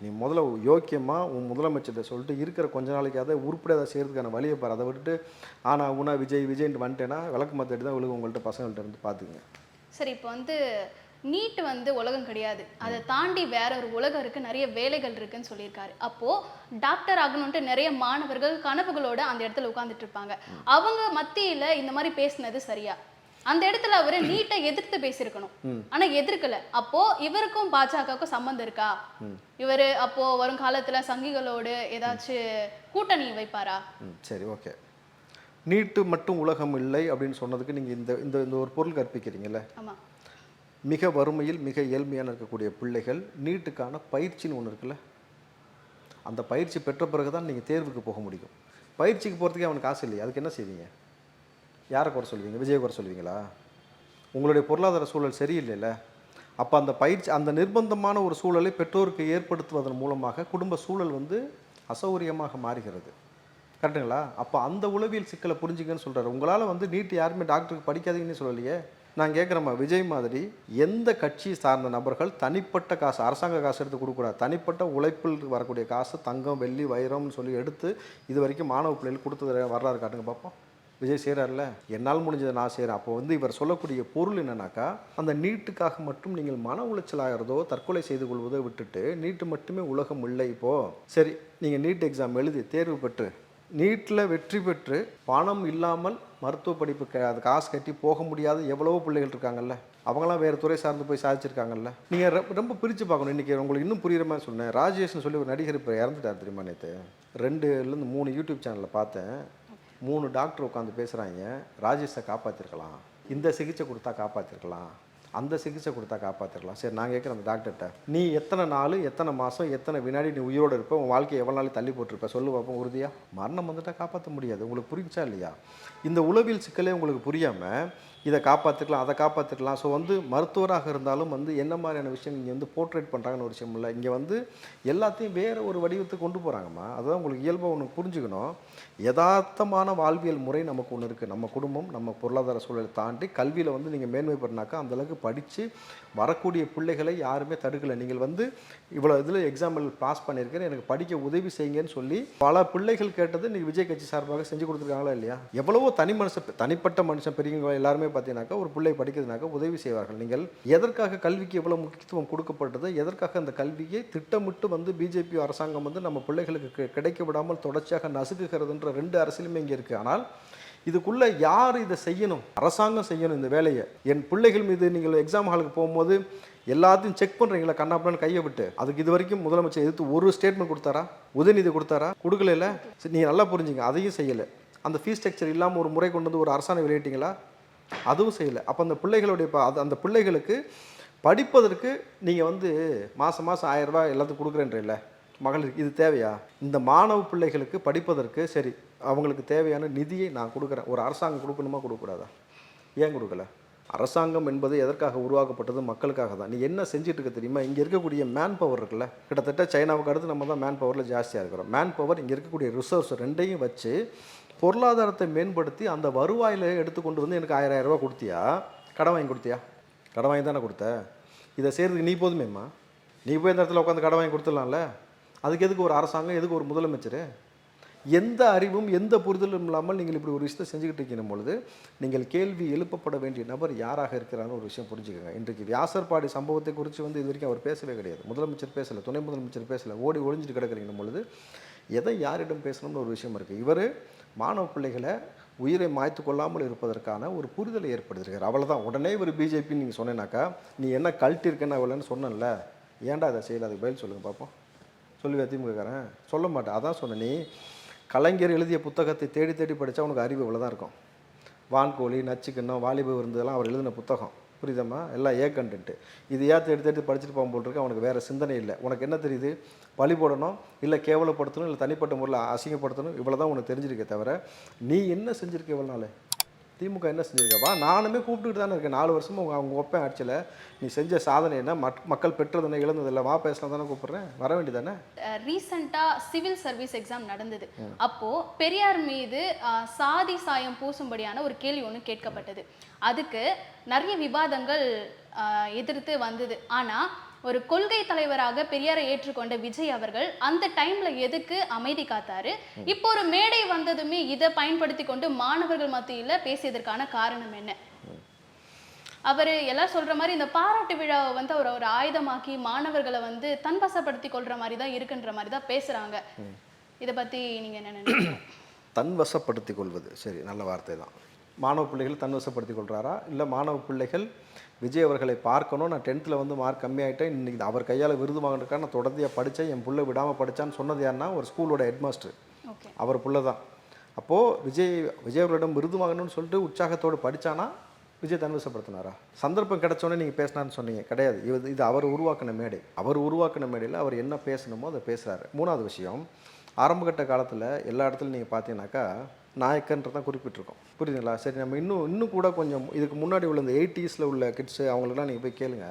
நீ முதல்ல யோக்கியமாக உன் முதலமைச்சர்கிட்ட சொல்லிட்டு இருக்கிற கொஞ்ச நாளைக்காவது உருப்படியாக செய்கிறதுக்கான வழியை பாரு. அதை விட்டுட்டு ஆனா உனா விஜய் விஜய்ன்ட்டு வந்துட்டேன்னா விளக்கு மத்தடி தான் விழுகு உங்கள்கிட்ட பசங்கள்ட்ட இருந்து பார்த்துக்குங்க சரி இப்போ வந்து நீட் வந்து உலகம் கிடையாது. அதை தாண்டி வேற ஒரு உலகம் இருக்கு நிறைய வேலைகள் இருக்குன்னு சொல்லியிருக்காரு. அப்போ டாக்டர் ஆகணும்ட்டு நிறைய மாணவர்கள் கனவுகளோட அந்த இடத்துல உட்கார்ந்துட்டு இருப்பாங்க. அவங்க மத்தியில இந்த மாதிரி பேசினது சரியா? அந்த இடத்துல அவரு நீட்டை எதிர்த்து பேசியிருக்கணும். ஆனா எதிர்க்கல. அப்போ இவருக்கும் பாஜகவுக்கும் சம்பந்தம் இருக்கா? இவரு அப்போ வரும் காலத்துல சங்கிகளோடு ஏதாச்சும் கூட்டணி வைப்பாரா? சரி ஓகே. நீட்டு மட்டும் உலகம் இல்லை அப்படின்னு சொன்னதுக்கு நீங்கள் இந்த இந்த இந்த ஒரு பொருள் கற்பிக்கிறீங்கல்ல? ஆமா. மிக வறுமையில் மிக ஏழ்மையான இருக்கக்கூடிய பிள்ளைகள் நீட்டுக்கான பயிற்சின்னு ஒன்று இருக்குல்ல? அந்த பயிற்சி பெற்ற பிறகு தான் நீங்கள் தேர்வுக்கு போக முடியும். பயிற்சிக்கு போகிறதுக்கே அவனுக்கு காசு இல்லையா. அதுக்கு என்ன செய்வீங்க? யாரை குறை சொல்வீங்க? விஜய் குறை சொல்வீங்களா? உங்களுடைய பொருளாதார சூழல் சரியில்லைல்ல. அப்போ அந்த பயிற்சி அந்த நிர்பந்தமான ஒரு சூழலை பெற்றோருக்கு ஏற்படுத்துவதன் மூலமாக குடும்ப சூழல் வந்து அசௌகரியமாக மாறுகிறது. கரெக்டுங்களா அப்போ அந்த உளவியல் சிக்கலை புரிஞ்சுங்கன்னு சொல்கிறாரு உங்களால் வந்து நீட் யாருமே டாக்டருக்கு படிக்காதீங்கன்னு சொல்லலையே. நான் கேட்குறேம்மா விஜய் மாதிரி எந்த கட்சி சார்ந்த நபர்கள் தனிப்பட்ட காசு அரசாங்க காசு எடுத்து கொடுக்கூடாது தனிப்பட்ட உழைப்பில் வரக்கூடிய காசு தங்கம் வெள்ளி வைரம்னு சொல்லி எடுத்து இது வரைக்கும் மாணவ பிள்ளைகள் கொடுத்தது வரலாறு காட்டுங்க பார்ப்போம் விஜய் செய்கிறார்ல என்னால் முடிஞ்சதை நான் செய்கிறேன் அப்போ வந்து இவர் சொல்லக்கூடிய பொருள் என்னன்னாக்கா அந்த நீட்டுக்காக மட்டும் நீங்கள் மன உளைச்சல் ஆகிறதோ தற்கொலை செய்து கொள்வதோ விட்டுட்டு நீட்டு மட்டுமே உலகம் இல்லை இப்போது சரி நீங்கள் நீட் எக்ஸாம் எழுதி தேர்வு பெற்று நீட்டில் வெற்றி பெற்று பணம் இல்லாமல் மருத்துவ படிப்பு க அது காசு கட்டி போக முடியாத எவ்வளவோ பிள்ளைகள் இருக்காங்கல்ல? அவங்களாம் வேறு துறை சார்ந்து போய் சாதிச்சிருக்காங்கல்ல? நீங்கள் ரொம்ப பிரித்து பார்க்கணும். இன்றைக்கி உங்களுக்கு இன்னும் புரியுற மாதிரி சொன்னேன். ராஜேஷ்னு சொல்லி ஒரு நடிகர் இப்போ இறந்துட்டார் தெரியுமா நேற்று ரெண்டுலேருந்து மூணு யூடியூப் சேனலில் பார்த்தேன். மூணு டாக்டர் உட்காந்து பேசுகிறாங்க ராஜேஷை காப்பாற்றிருக்கலாம் இந்த சிகிச்சை கொடுத்தா காப்பாற்றிருக்கலாம் அந்த சிகிச்சை கொடுத்தா காப்பாற்றிருக்கலாம் சரி நான் கேட்குறேன் அந்த டாக்டர்கிட்ட. நீ எத்தனை நாள் எத்தனை மாதம் எத்தனை வினாடி நீ உயிரோடு இருப்ப? உன் வாழ்க்கையை எவ்வளோ நாள் தள்ளி போட்டிருப்ப? சொல்லு பார்ப்போம் உறுதியாக மரணம் வந்துட்டால் காப்பாற்ற முடியாது. உங்களுக்கு புரிஞ்சா இல்லையா? இந்த உளவியல் சிக்கலே உங்களுக்கு புரியாமல் இதை காப்பாற்றிக்கலாம் அதை காப்பாற்றிக்கலாம் ஸோ வந்து மருத்துவராக இருந்தாலும் வந்து என்ன மாதிரியான விஷயம் இங்கே வந்து போர்ட்ரேட் பண்ணுறாங்கன்னு ஒரு விஷயம் இல்லை. இங்கே வந்து எல்லாத்தையும் வேறு ஒரு வடிவத்துக்கு கொண்டு போகிறாங்கம்மா அதுதான் உங்களுக்கு இயல்பாக ஒன்று புரிஞ்சுக்கணும். யதார்த்தமான வாழ்வியல் முறை நமக்கு ஒன்று இருக்குது நம்ம குடும்பம் நம்ம பொருளாதார சூழலை தாண்டி கல்வியில் வந்து நீங்கள் மேன்மை பெறினாக்கா அந்தளவுக்கு படித்து வரக்கூடிய பிள்ளைகளை யாருமே தடுக்கலை. நீங்கள் வந்து இவ்வளோ இதில் எக்ஸாம்பிள் பாஸ் பண்ணியிருக்கேன். எனக்கு படிக்க உதவி செய்யுங்கன்னு சொல்லி பல பிள்ளைகள் கேட்டது நீங்கள் விஜய் கட்சி சார்பாக செஞ்சு கொடுத்துருக்காங்களா இல்லையா? எவ்வளவோ தனி மனுஷன் தனிப்பட்ட மனுஷன் பெரியவங்க எல்லாருமே பார்த்தீங்கன்னாக்கா ஒரு பிள்ளை படிக்கிறதுனாக்கா உதவி செய்வார்கள். நீங்கள் எதற்காக கல்விக்கு எவ்வளோ முக்கியத்துவம் கொடுக்கப்பட்டது? எதற்காக அந்த கல்வியை திட்டமிட்டு வந்து பிஜேபி அரசாங்கம் வந்து நம்ம பிள்ளைகளுக்கு கிடைக்க விடாமல் தொடர்ச்சியாக நசுக்குகிறதுன்ற ரெண்டு அரசியலுமே இங்கே இருக்குது ஆனால் இதுக்குள்ளே யார் இதை செய்யணும்? அரசாங்கம் செய்யணும் இந்த வேலையை. என் பிள்ளைகள் மீது நீங்கள் எக்ஸாம் ஹாலுக்கு போகும்போது எல்லாத்தையும் செக் பண்ணுறீங்களா கண்ணாப்பண்ணு கையை விட்டு. அதுக்கு இது வரைக்கும் முதலமைச்சர் எதிர்த்து ஒரு ஸ்டேட்மெண்ட் கொடுத்தாரா? உதயநிதி கொடுத்தாரா? கொடுக்கல சரி நீங்கள் நல்லா புரிஞ்சுங்க. அதையும் செய்யலை. அந்த ஃபீஸ் ஸ்ட்ரக்சர் இல்லாமல் ஒரு முறை கொண்டு வந்து ஒரு அரசாணை வெளியிட்டீங்களா? அதுவும் செய்யலை. அப்போ அந்த பிள்ளைகளுடைய அது அந்த பிள்ளைகளுக்கு படிப்பதற்கு நீங்கள் வந்து மாதம் மாதம் ஆயிரரூபா எல்லாத்துக்கும் கொடுக்குறேன்றீல்ல. மகளிருக்கு இது தேவையா? இந்த மாணவ பிள்ளைகளுக்கு படிப்பதற்கு சரி அவங்களுக்கு தேவையான நிதியை நான் கொடுக்குறேன். ஒரு அரசாங்கம் கொடுக்கணுமா கொடுக்கக்கூடாதா? ஏன் கொடுக்கல? அரசாங்கம் என்பது எதற்காக உருவாக்கப்பட்டது? மக்களுக்காக தான். நீ என்ன செஞ்சுட்டு இருக்க தெரியுமா? இங்கே இருக்கக்கூடிய மேன் பவர் இருக்குல்ல. கிட்டத்தட்ட சைனாவுக்கு அடுத்து நம்ம தான் மேன் பவரில் ஜாஸ்தியாக இருக்கிறோம். மேன் பவர் இங்கே இருக்கக்கூடிய ரிசோர்ஸ் ரெண்டையும் வச்சு பொருளாதாரத்தை மேம்படுத்தி அந்த வருவாயில் எடுத்து கொண்டு வந்து எனக்கு ஆயிரம் ஆயிரம் ரூபா கொடுத்தியா? கடன் வாங்கி கொடுத்தியா? கடன் வாங்கி தானே கொடுத்த? இதை செய்கிறதுக்கு நீ போதுமேம்மா. நீ போய் இந்த இடத்துல உட்காந்து கடன் வாங்கி கொடுத்துடலாம்ல? அதுக்கு எதுக்கு ஒரு அரசாங்கம் எதுக்கு ஒரு முதலமைச்சர்? எந்த அறிவும் எந்த புரிதலும் இல்லாமல் நீங்கள் இப்படி ஒரு விஷயத்தை செஞ்சுக்கிட்டு இருக்கிற பொழுது நீங்கள் கேள்வி எழுப்பப்பட வேண்டிய நபர் யாராக இருக்கிறான்னு ஒரு விஷயம் புரிஞ்சுக்கோங்க. இன்றைக்கு வியாசர்பாடி சம்பவத்தை குறித்து வந்து இது வரைக்கும் அவர் பேசவே கிடையாது. முதலமைச்சர் பேசலை துணை முதலமைச்சர் பேசலை ஓடி ஒழிஞ்சிட்டு கிடக்கிறீங்க பொழுது எதை யாரிடம் பேசணும்னு ஒரு விஷயம் இருக்குது இவர் மாணவ பிள்ளைகளை உயிரை மாய்த்து கொள்ளாமல் இருப்பதற்கான ஒரு புரிதலை ஏற்படுத்திருக்காரு அவ்வளோதான் உடனே ஒரு பிஜேபி நீங்கள் சொன்னேனாக்கா நீ என்ன கழட்டி இருக்கேன்னு அவ்வளோன்னு சொன்னேன்ல. ஏன்டா அதை செய்யல? அதுக்கு பதில் சொல்லுங்கள் பார்ப்போம் சொல்லுவேன் திமுகக்காரன்? சொல்ல மாட்டேன். அதான் சொன்னேன். நீ கலைஞர் எழுதிய புத்தகத்தை தேடி தேடி படித்தா உனக்கு அறிவு இவ்வளோ தான் இருக்கும் வான்கோழி நச்சுக்கிண்ணம் வாலிபு இருந்ததெல்லாம் அவர் எழுதின புத்தகம். புரியுதம்மா? எல்லாம் ஏ கண்டென்ட்டு இது ஏற்று எடுத்து எடுத்து படிச்சுட்டு போகும்போல் இருக்கு. அவனுக்கு வேறு சிந்தனை இல்லை. உனக்கு என்ன தெரியுது? பழி போடணும் இல்லை கேவலப்படுத்தணும் இல்லை தனிப்பட்ட முறையில் அசிங்கப்படுத்தணும் இவ்வளோ தான் உனக்கு தெரிஞ்சிருக்கே தவிர நீ என்ன செஞ்சிருக்க இவ்வளோ நாள்? திமுக என்ன செஞ்சிருக்க? வா நானுமே கூப்பிட்டுட்டு தானே இருக்கேன். நாலு வருஷமா உங்க அவங்க ஒப்பேன் ஆட்சியில் நீ செஞ்ச சாதனை என்ன? மக் மக்கள் பெற்றதுன்னு இழந்ததில்லை வா பேசலாம் தானே கூப்பிட்றேன். வர வேண்டியதானே? ரீசண்டாக சிவில் சர்வீஸ் எக்ஸாம் நடந்தது. அப்போ பெரியார் மீது சாதி சாயம் பூசும்படியான ஒரு கேள்வி ஒன்று கேட்கப்பட்டது. அதுக்கு நிறைய விவாதங்கள் எதிர்த்து வந்தது. ஆனா ஒரு கொள்கை தலைவராக பெரியாரை ஏற்றுக்கொண்ட விஜய் அவர்கள் அந்த டைம்ல எதுக்கு அமைதி காத்தாரு? இப்போ ஒரு மேடை வந்ததுமே இதை பயன்படுத்தி கொண்டு மாணவர்கள் மத்தியில பேசியதற்கான காரணம் என்ன? அவர் எல்லாம் சொல்ற மாதிரி இந்த பாராட்டு விழாவை வந்து அவர் ஒரு ஆயுதமாக்கி மாணவர்களை வந்து தன்வசப்படுத்தி கொள்ற மாதிரி தான் இருக்குன்ற மாதிரி தான் பேசுறாங்க. இதை பத்தி நீங்க என்ன நினைக்கிறீங்க? தன்வசப்படுத்தி கொள்வது. சரி நல்ல வார்த்தை தான். மாணவ பிள்ளைகள் தன்வசப்படுத்தி கொள்கிறாரா இல்லை மாணவ பிள்ளைகள் விஜய் அவர்களை பார்க்கணும். நான் டென்த்தில் வந்து மார்க் கம்மியாயிட்டேன். இன்னைக்கு அவர் கையால் விருது வாங்கினதுக்காக நான் தொடர்ந்தியாக படித்தேன் என் புள்ள விடாமல் படித்தான்னு சொன்னது யாருன்னா ஒரு ஸ்கூலோட ஹெட்மாஸ்டர் அவர் புள்ள தான் அப்போது விஜய் விஜய் அவர்களிடம் விருது வாங்கணும்னு சொல்லிட்டு உற்சாகத்தோடு படித்தானா விஜய் தன்வசப்படுத்தினாரா சந்தர்ப்பம் கிடைச்சோன்னே நீங்கள் பேசினான்னு சொன்னீங்க. கிடையாது. இது இது அவர் உருவாக்கின மேடை. அவர் உருவாக்கின மேடையில் அவர் என்ன பேசணுமோ அதை பேசுகிறாரு மூணாவது விஷயம் ஆரம்பகட்ட காலத்தில் எல்லா இடத்துலையும் நீங்கள் பார்த்தீங்கன்னாக்கா நாயக்கன்றதான் குறிப்பிட்டிருக்கோம். புரியுதுங்களா? சரி நம்ம இன்னும் இன்னும் கூட கொஞ்சம் இதுக்கு முன்னாடி உள்ள இந்த எயிட்டிஸில் உள்ள கிட்ஸு அவங்களுக்குலாம் நீங்கள் போய் கேளுங்க.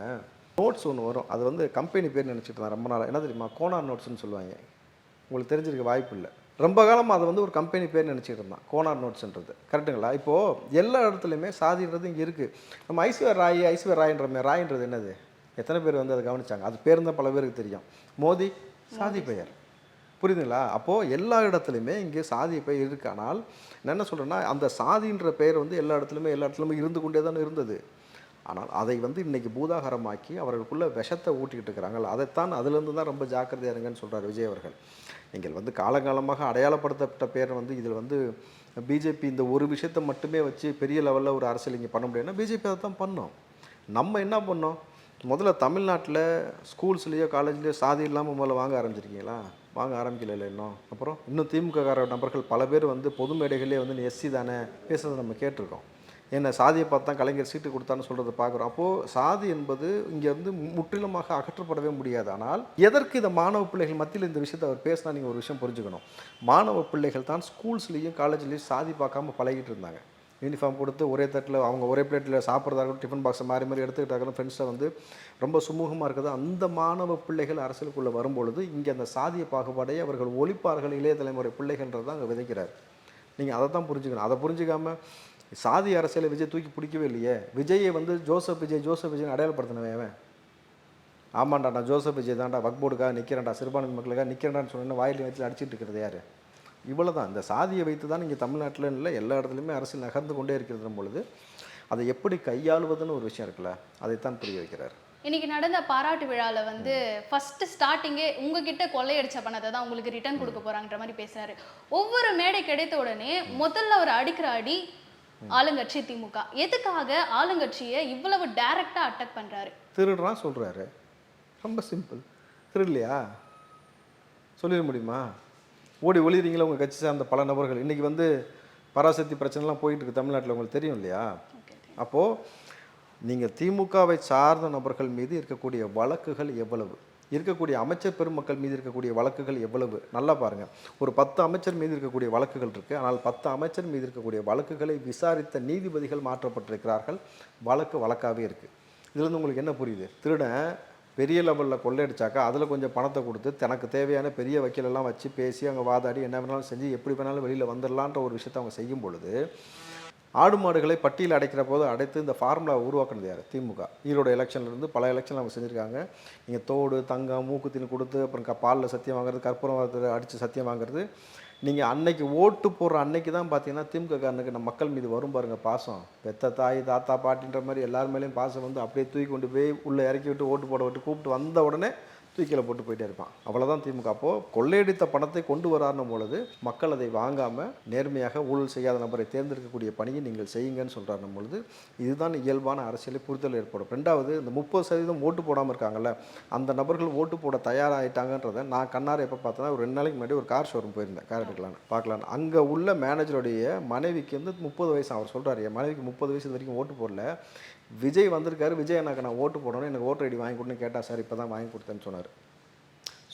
நோட்ஸ் ஒன்று வரும். அது வந்து கம்பெனி பேர் நினச்சிட்டு இருந்தேன் ரொம்ப நாள். என்ன தெரியுமா? கோனார் நோட்ஸ்னு சொல்லுவாங்க. உங்களுக்கு தெரிஞ்சிருக்க வாய்ப்பு இல்லை. ரொம்ப காலம் அதை வந்து ஒரு கம்பெனி பேர் நினச்சிட்டு இருந்தான். கோனார் நோட்ஸ்ன்றது கரெக்டுங்களா இப்போது எல்லா இடத்துலையுமே சாதின்றது இங்கே இருக்குது நம்ம ஐஸ்வர் ராய் ஐஸ்வர் ராயின்றமே ராயின்றது என்னது? எத்தனை பேர் வந்து அதை கவனிச்சாங்க? அது பேர் தான் பல பேருக்கு தெரியும். மோதி சாதி பெயர். புரியுதுங்களா? அப்போது எல்லா இடத்துலையுமே இங்கே சாதி பெயர் இருக்கு. ஆனால் நான் என்ன சொல்கிறேன்னா அந்த சாதின்ற பெயர் வந்து எல்லா இடத்துலையுமே எல்லா இடத்துலையுமே இருந்து கொண்டே தான் இருந்தது. ஆனால் அதை வந்து இன்றைக்கி பூதாகரமாக்கி அவர்களுக்குள்ளே விஷத்தை ஊட்டிக்கிட்டு இருக்கிறாங்க அதைத்தான் அதுலேருந்து தான் ரொம்ப ஜாக்கிரதையாக இருங்கன்னு சொல்கிறார் விஜய் அவர்கள். நீங்கள் வந்து காலங்காலமாக அடையாளப்படுத்தப்பட்ட பேர் வந்து இதில் வந்து பிஜேபி இந்த ஒரு விஷயத்தை மட்டுமே வச்சு பெரிய லெவலில் ஒரு அரசியல் இங்கே பண்ண முடியும்னா பிஜேபி அதை தான் பண்ணோம். நம்ம என்ன பண்ணோம்? முதல்ல தமிழ்நாட்டில் ஸ்கூல்ஸ்லேயோ காலேஜ்லேயோ சாதி இல்லாமல் முதல்ல வாங்க ஆரம்பிச்சிருக்கீங்களா? வாங்க ஆரம்பிக்கல இன்னும். அப்புறம் இன்னும் திமுககார நபர்கள் பல பேர் வந்து பொது மேடைகளே வந்து நீ எஸ்சி தானே பேசுறதை நம்ம கேட்டிருக்கோம். என்ன சாதியை பார்த்தா கலைஞர் சீட்டு கொடுத்தான்னு சொல்கிறத பார்க்குறோம். அப்போது சாதி என்பது இங்கே வந்து முற்றிலுமாக அகற்றப்படவே முடியாது. ஆனால் எதற்கு இந்த மாணவ பிள்ளைகள் மத்தியில் இந்த விஷயத்தை அவர் பேசினா நீங்கள் ஒரு விஷயம் புரிஞ்சுக்கணும். மாணவ பிள்ளைகள் தான் ஸ்கூல்ஸ்லேயும் காலேஜ்லேயும் சாதி பார்க்காம பழகிட்டு இருந்தாங்க. யூனிஃபார்ம் கொடுத்து ஒரே தட்டில் அவங்க ஒரே பிளேட்டில் சாப்பிட்றதா இருக்கட்டும் டிஃபன் பாக்ஸை மாறி மாறி எடுத்துக்கிட்டாங்க ஃப்ரெண்ட்ஸை வந்து ரொம்ப சுமூகமாக இருக்குது. அந்த மாணவ பிள்ளைகள் அரசியலுக்குள்ளே வரும்பொழுது இங்கே அந்த சாதிய பாகுபாடை அவர்கள் ஒழிப்பார்கள் இளைய தலைமுறை பிள்ளைகள்ன்றதை அங்கே விதைக்கிறார். நீங்கள் அதை தான் புரிஞ்சுக்கணும். அதை புரிஞ்சுக்காமல் சாதி அரசியலை விஜய் தூக்கி பிடிக்கவே இல்லையே. விஜயை வந்து ஜோசப் விஜய் ஜோசப் விஜய் அடையாளப்படுத்தினவன் அவன். ஆமாண்டா நான் ஜோசப் விஜய் தான்டா வக்போர்டுக்காக நிற்கிறேன்டா சிறுபான்மை மக்களுக்காக நிற்கிறேன்டான்னு சொன்னேன்னு வாயில் வச்சு அடிச்சிட்டு இருக்கிறது யார்? இவ்வளோ தான் இந்த சாதியை வைத்து தான் இங்கே தமிழ்நாட்டில் இல்லை எல்லா இடத்துலையுமே அரசியல் நகர்ந்து கொண்டே இருக்கிறது பொழுது அதை எப்படி கையாளுவதுன்னு ஒரு விஷயம் இருக்குல்ல அதைத்தான் புரிய வைக்கிறார். இன்னைக்கு நடந்த பாராட்டு விழால வந்து ஃபர்ஸ்ட் ஸ்டார்டிங்கே உங்ககிட்ட கொள்ளையடிச்ச பணத்தை தான் உங்களுக்கு ரிட்டர்ன் கொடுக்க போறாங்கன்ற மாதிரி பேசுறாரு. ஒவ்வொரு மேடை கிடைத்த உடனே முதல்ல அவர் அடிக்கிற அடி ஆளுங்கட்சி திமுக. எதுக்காக ஆளுங்கட்சியை இவ்வளவு டைரக்டா அட்டாக் பண்றாரு? திருடுறான் சொல்கிறாரு ரொம்ப சிம்பிள் திருடலையா? சொல்லிட முடியுமா? ஓடி ஒளிறீங்களா உங்கள் கட்சி சார்ந்த பல நபர்கள்? இன்றைக்கி வந்து பராசக்தி பிரச்சனைலாம் போயிட்டு இருக்கு தமிழ்நாட்டில். உங்களுக்கு தெரியும் இல்லையா? அப்போது நீங்கள் திமுகவை சார்ந்த நபர்கள் மீது இருக்கக்கூடிய வழக்குகள் எவ்வளவு? இருக்கக்கூடிய அமைச்சர் பெருமக்கள் மீது இருக்கக்கூடிய வழக்குகள் எவ்வளவு? நல்லா பாருங்கள் ஒரு பத்து அமைச்சர் மீது இருக்கக்கூடிய வழக்குகள் இருக்குது ஆனால் பத்து அமைச்சர் மீது இருக்கக்கூடிய வழக்குகளை விசாரித்த நீதிபதிகள் மாற்றப்பட்டிருக்கிறார்கள். வழக்கு வழக்காகவே இருக்குது இதுலேருந்து உங்களுக்கு என்ன புரியுது? திருடன் பெரிய லெவலில் கொள்ளையடிச்சாக்கா அதில் கொஞ்சம் பணத்தை கொடுத்து தனக்கு தேவையான பெரிய வக்கீலெல்லாம் வச்சு பேசி அங்கே வாதாடி என்ன வேணாலும் செஞ்சு எப்படி வேணாலும் வெளியில் வந்துடலான்ற ஒரு விஷயத்தை அவங்க செய்யும் பொழுது ஆடு மாடுகளை பட்டியல் அடைக்கிற போது அடைத்து இந்த ஃபார்முலா உருவாக்குனது யார்? திமுக. ஈரோடு எலெக்ஷன்லேருந்து பல எலெக்ஷன் அவங்க செஞ்சுருக்காங்க. நீங்கள் தோடு தங்கம் மூக்குத்தின்னு கொடுத்து அப்புறம் க பாலில் சத்தியம் வாங்குறது கற்பூரம் அடித்து சத்தியம் வாங்குறது நீங்கள் அன்னைக்கு ஓட்டு போடுற அன்னைக்கு தான் பார்த்தீங்கன்னா திமுக காரனுக்கு நம்ம மக்கள் மீது வரும் பாருங்கள் பாசம். பெத்த தாய் தாத்தா பாட்டின்ற மாதிரி எல்லார் மேலேயும் பாசம் வந்து அப்படியே தூக்கி கொண்டு போய் உள்ளே இறக்கி விட்டு ஓட்டு போட விட்டு கூப்பிட்டு வந்த உடனே தூக்கில போட்டு போயிட்டே இருப்பான். அவ்வளோதான் திமுக. அப்போது கொள்ளையடித்த பணத்தை கொண்டு வராருன்னும் பொழுது மக்கள் அதை வாங்காமல் நேர்மையாக ஊழல் செய்யாத நபரை தேர்ந்தெடுக்கக்கூடிய பணியை நீங்கள் செய்யுங்கன்னு சொல்கிறாருன்னும் பொழுது இதுதான் இயல்பான அரசியலை புரிதல் ஏற்படும். ரெண்டாவது இந்த முப்பது சதவீதம் ஓட்டு போடாமல் இருக்காங்கல்ல அந்த நபர்கள் ஓட்டு போட தயாராகிட்டாங்கன்றதை நான் கண்ணார எப்போ பார்த்தேன்னா ஒரு ரெண்டு நாளைக்கு முன்னாடி ஒரு கார் ஷோரூம் போயிருந்தேன் கார் எடுக்கலான்னு பார்க்கலான்னு. அங்கே உள்ள மேனேஜருடைய மனைவிக்கு வந்து முப்பது வயசு அவர் சொல்கிறார் என் மனைவிக்கு முப்பது வயசு வரைக்கும் ஓட்டு போடல. விஜய் வந்திருக்காரு. விஜய் எனக்கு நான் ஓட்டு போடணும். எனக்கு ஓட்டர் ஐடி வாங்கி கொடுன்னு கேட்டால் சார் இப்போ தான் வாங்கி கொடுத்தேன்னு சொன்னார்.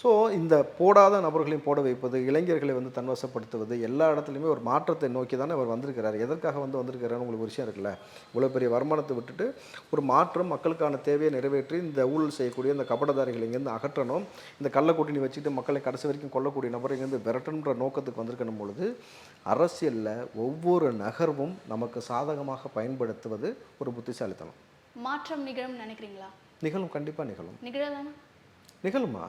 ஸோ இந்த போடாத நபர்களையும் போட வைப்பது இளைஞர்களை வந்து தன்வசப்படுத்துவது எல்லா இடத்துலையுமே ஒரு மாற்றத்தை நோக்கி தானே அவர் வந்திருக்கிறார். எதற்காக வந்து வந்திருக்கிறாருன்னு உங்களுக்கு ஒரு விஷயம் இருக்குல்ல? இவ்வளோ பெரிய வருமானத்தை விட்டுட்டு ஒரு மாற்றம் மக்களுக்கான தேவையை நிறைவேற்றி இந்த ஊழல் செய்யக்கூடிய இந்த கபடதாரிகளை இங்கேருந்து அகற்றணும். இந்த கள்ள கூட்டணி வச்சுட்டு மக்களை கடைசி வரைக்கும் கொல்லக்கூடிய நபரை இங்கேருந்து விரட்டணுன்ற நோக்கத்துக்கு வந்திருக்கணும் பொழுது அரசியலில் ஒவ்வொரு நகர்வும் நமக்கு சாதகமாக பயன்படுத்துவது ஒரு புத்திசாலித்தனம். மாற்றம் நிகழும் நினைக்கிறீங்களா? நிகழும் கண்டிப்பாக நிகழும். நிகழலாம் நிகழுமா?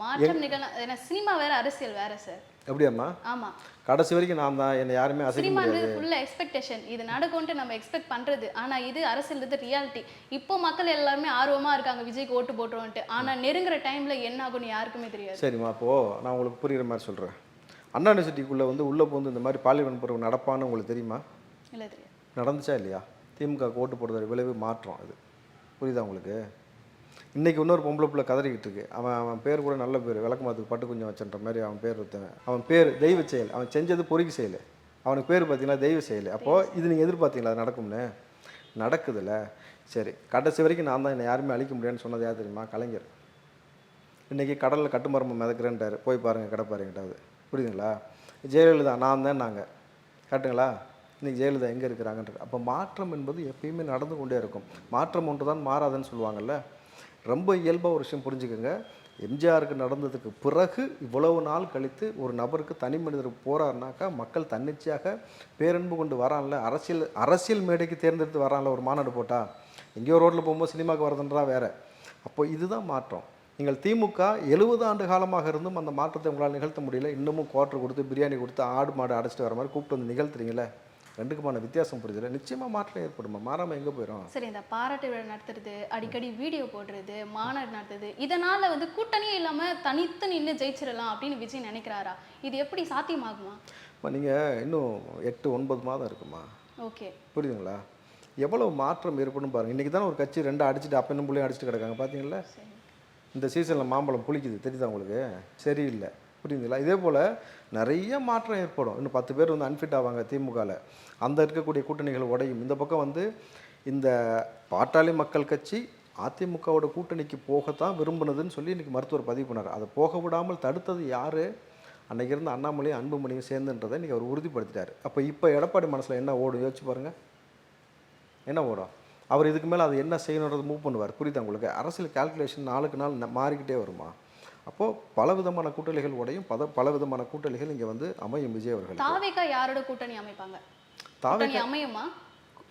மாற்றம் நிகழலாம் ஏன்னா சினிமா வேற அரசியல் வேற சார் எப்படியாம்மா ஆமா. கடைசி வரைக்கும் நான் தான் என்னை யாருமே அசைக்க முடியாது. சினிமான்றது ஃபுல்லா எக்ஸ்பெக்டேஷன் இது நடக்கும்ட்டு நம்ம எக்ஸ்பெக்ட் பண்றது. ஆனா இது அரசியல் இது ரியாலிட்டி இப்போ மக்கள் எல்லாருமே ஆர்வமா இருக்காங்க விஜய்க்கு ஓட்டு போட்டுருவோன்ட்டு ஆனா நெருங்குற டைம்ல என்ன ஆகும்னு யாருக்குமே தெரியாது. சரிம்மா அப்போது நான் உங்களுக்கு புரியுற மாதிரி சொல்கிறேன் அண்ணா யூனிவர்சிட்டிக்குள்ளே வந்து உள்ளே போந்து இந்த மாதிரி பாலியல் பருவம் நடப்பான்னு உங்களுக்கு தெரியுமா? இல்ல தெரியாது. நடந்துச்சா இல்லையா? திமுக ஓட்டு போடுறது விளைவு மாற்றம் அது. புரியுதா உங்களுக்கு? இன்றைக்கி இன்னொரு பொம்பளை பிள்ளை கதறிக்கிட்டு இருக்கு. அவன் அவன் பேர் கூட நல்ல பேர். விளக்கமாத்துக்கு பட்டு கொஞ்சம் வச்சுன்ற மாதிரி அவன் பேர் ஒருத்தவன் அவன் பேர் தெய்வ செயல். அவன் செஞ்சது பொறுக்கி செயல். அவனுக்கு பேர் பார்த்தீங்கன்னா தெய்வ செயல். அப்போது இது நீங்கள் எதிர்பார்த்தீங்களா? அது நடக்கும்னு? நடக்குதுல்ல. சரி கடைசி வரைக்கும் நான் தான் என்னை யாருமே அழிக்க முடியாதுன்னு சொன்னது யார் தெரியுமா? கலைஞர். இன்றைக்கி கடலில் கட்டுமரமாக மிதக்கிறேன்ட்டார். போய் பாருங்கள் கடை பாருங்கிட்டாது புரியுதுங்களா? ஜெயலலிதா நான் தான் நாங்கள் கரெக்டுங்களா இன்றைக்கி ஜெயலலிதா எங்கே இருக்கிறாங்கன்றது. அப்போ மாற்றம் என்பது எப்பயுமே நடந்து கொண்டே இருக்கும். மாற்றம் ஒன்று தான் மாறாதுன்னு சொல்லுவாங்கல்ல. ரொம்ப இயல்பாக ஒரு விஷயம் புரிஞ்சுக்கோங்க. எம்ஜிஆருக்கு நடந்ததுக்கு பிறகு இவ்வளவு நாள் கழித்து ஒரு நபருக்கு தனி மனிதர் போகிறாருனாக்கா மக்கள் தன்னிச்சையாக பேரன்பு கொண்டு வரான்ல. அரசியல் அரசியல் மேடைக்கு தேர்ந்தெடுத்து வரான்ல ஒரு மாநாடு போட்டால் எங்கேயோ ரோட்டில் போகும்போது சினிமாவுக்கு வரதுன்றா வேறு. அப்போ இதுதான் மாற்றம். நீங்கள் திமுக எழுபது ஆண்டு காலமாக இருந்தும் அந்த மாற்றத்தை உங்களால் நிகழ்த்த முடியல. இன்னமும் குவார்டர் கொடுத்து பிரியாணி கொடுத்து ஆடு மாடு அடைச்சிட்டு வர மாதிரி கூப்பிட்டு வந்து நிகழ்த்துறீங்களே ரெண்டுக்குமான வித்தியாசம் புரியுதுல நிச்சயமாக மாற்றம் ஏற்படுமா? மாறாமல் எங்கே போயிடும் சரி இந்த பாராட்டு விழா நடத்துறது அடிக்கடி வீடியோ போடுறது மாநாடு நடத்துறது இதனால வந்து கூட்டணியே இல்லாம தனித்து நின்று ஜெயிச்சிடலாம் அப்படின்னு விஜய் நினைக்கிறாரா? இது எப்படி சாத்தியமாகுமா? நீங்கள் இன்னும் எட்டு ஒன்பது மாதம் இருக்குமா? ஓகே. புரியுதுங்களா? எவ்வளவு மாற்றம் ஏற்படும் பாருங்கள் இன்றைக்கி தானே ஒரு கட்சி ரெண்டு அடிச்சுட்டு அப்பனும் புள்ளையும் அடிச்சுட்டு கிடக்காங்க பார்த்தீங்களா இந்த சீசனில் மாம்பழம் புளிக்குது. தெரியுதா உங்களுக்கு? சரியில்லை. புரியுதுங்களா? இதே போல் நிறைய மாற்றம் ஏற்படும். இன்னும் பத்து பேர் வந்து அன்ஃபிட் ஆவாங்க திமுகவில் அந்த இருக்கக்கூடிய கூட்டணிகள் உடையும். இந்த பக்கம் வந்து இந்த பாட்டாளி மக்கள் கட்சி அதிமுகவோட கூட்டணிக்கு போகத்தான் விரும்புனதுன்னு சொல்லி இன்றைக்கி மருத்துவர் பதிவு பண்ணார். அதை போக விடாமல் தடுத்தது யார்? அன்னைக்கு இருந்த அண்ணாமலையும் அன்புமணியும் சேர்ந்துன்றதை இன்றைக்கி அவர் உறுதிப்படுத்திட்டார். அப்போ இப்போ எடப்பாடி மனசில் என்ன ஓடும்? யோசிச்சு பாருங்கள் என்ன ஓடும்? அவர் இதுக்கு மேலே அது என்ன செய்யணுன்றது மூவ் பண்ணுவார். புரியுதா உங்களுக்கு? அரசியல் கால்குலேஷன் நாளுக்கு நாள் மாறிக்கிட்டே வருமா? அப்போது பல விதமான கூட்டணிகள் உடையும். பத பல விதமான கூட்டணிகள் இங்கே வந்து அமையும் விஜய் அவர்கள் தாவேக்கா யாரோட கூட்டணி அமைப்பாங்க? தாவே கூட்டணி அமையுமா?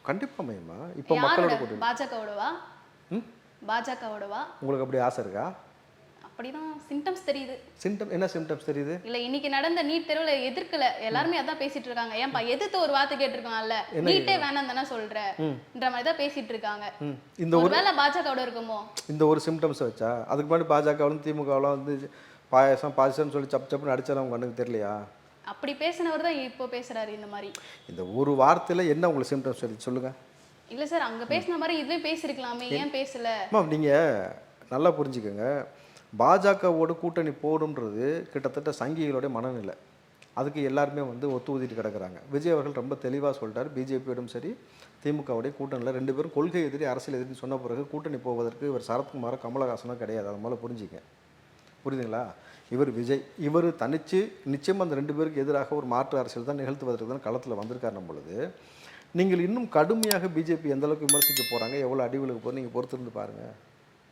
கண்டிப்பாக அமையுமா இப்போ மக்களோட கூட்டணி. பாஜகவோடவா? பாஜகவோடவா? உங்களுக்கு அப்படி ஆசை இருக்கா? அப்படிதான் சிம்டம்ஸ் தெரியுது. சிம்டம் என்ன சிம்டம்ஸ் தெரியுது? இல்ல இன்னைக்கு நடந்த நீட் தேர்வுல எதிர்க்கல. எல்லாருமே அதான் பேசிட்டு இருக்காங்க. ஏன்பா எதிர்த்து ஒரு வார்த்தை கேட்டிருக்காங்கல்ல நீட்டே வேணாம் தானே சொல்றன்ற மாதிரி தான் பேசிட்டு இருக்காங்க. இந்த ஒரு ஒருவேளை பாஜகவோட இருக்குமோ? இந்த ஒரு சிம்டம்ஸை வச்சா அதுக்கு முன்னாடி பாஜகவிலும் திமுகவிலும் வந்து பாயசம் பாயசம்னு சொல்லி சப் சப்புன்னு அடிச்சாலும் அவங்க கண்ணுக்கு தெரியலையா? அப்படி பேசினவர் தான் இப்போ பேசுறாரு இந்த மாதிரி. இந்த ஒரு வார்த்தையில் என்ன உங்களுக்கு சிம்டம்ஸ் தெரியுது? சொல்லுங்கள் இல்ல சார் அங்க பேசின மாதிரி இதுலயும் பேசிருக்கலாமே. ஏன் பேசல? நீங்கள் நல்லா புரிஞ்சுக்கோங்க. பாஜகவோட கூட்டணி போடும்ன்றது கிட்டத்தட்ட சங்கிகளுடைய மனநிலை. அதுக்கு எல்லாருமே வந்து ஒத்து ஊதிட்டு கிடக்குறாங்க. விஜய் அவர்கள் ரொம்ப தெளிவாக சொல்லிட்டார் பிஜேபியோடும் சரி திமுகவுடைய கூட்டணியில் ரெண்டு பேரும் கொள்கை எதிரி அரசியல் எதிரின்னு சொன்ன பிறகு கூட்டணி போவதற்கு இவர் சரத்குமாரோ கமலஹாசனோ கிடையாது. அது மேலே புரிஞ்சுக்க புரியுதுங்களா? இவர் விஜய். இவர் தனிச்சு நிச்சயமாக அந்த ரெண்டு பேருக்கு எதிராக ஒரு மாற்று அரசியல் தான் நிகழ்த்துவதற்கு தான் களத்தில் வந்திருக்கார் பொழுது. நீங்கள் இன்னும் கடுமையாக பிஜேபி எந்தளவுக்கு விமர்சிக்க போகிறாங்க எவ்வளோ அடி விழுக போகுது? நீங்கள் பொறுத்திருந்து பாருங்கள்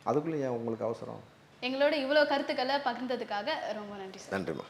அதுக்குள்ளே ஏன் உங்களுக்கு அவசரம்? எங்களோட இவ்வளவு கருத்துக்களை பகிர்ந்ததுக்காக ரொம்ப நன்றி சார். நன்றிம்மா.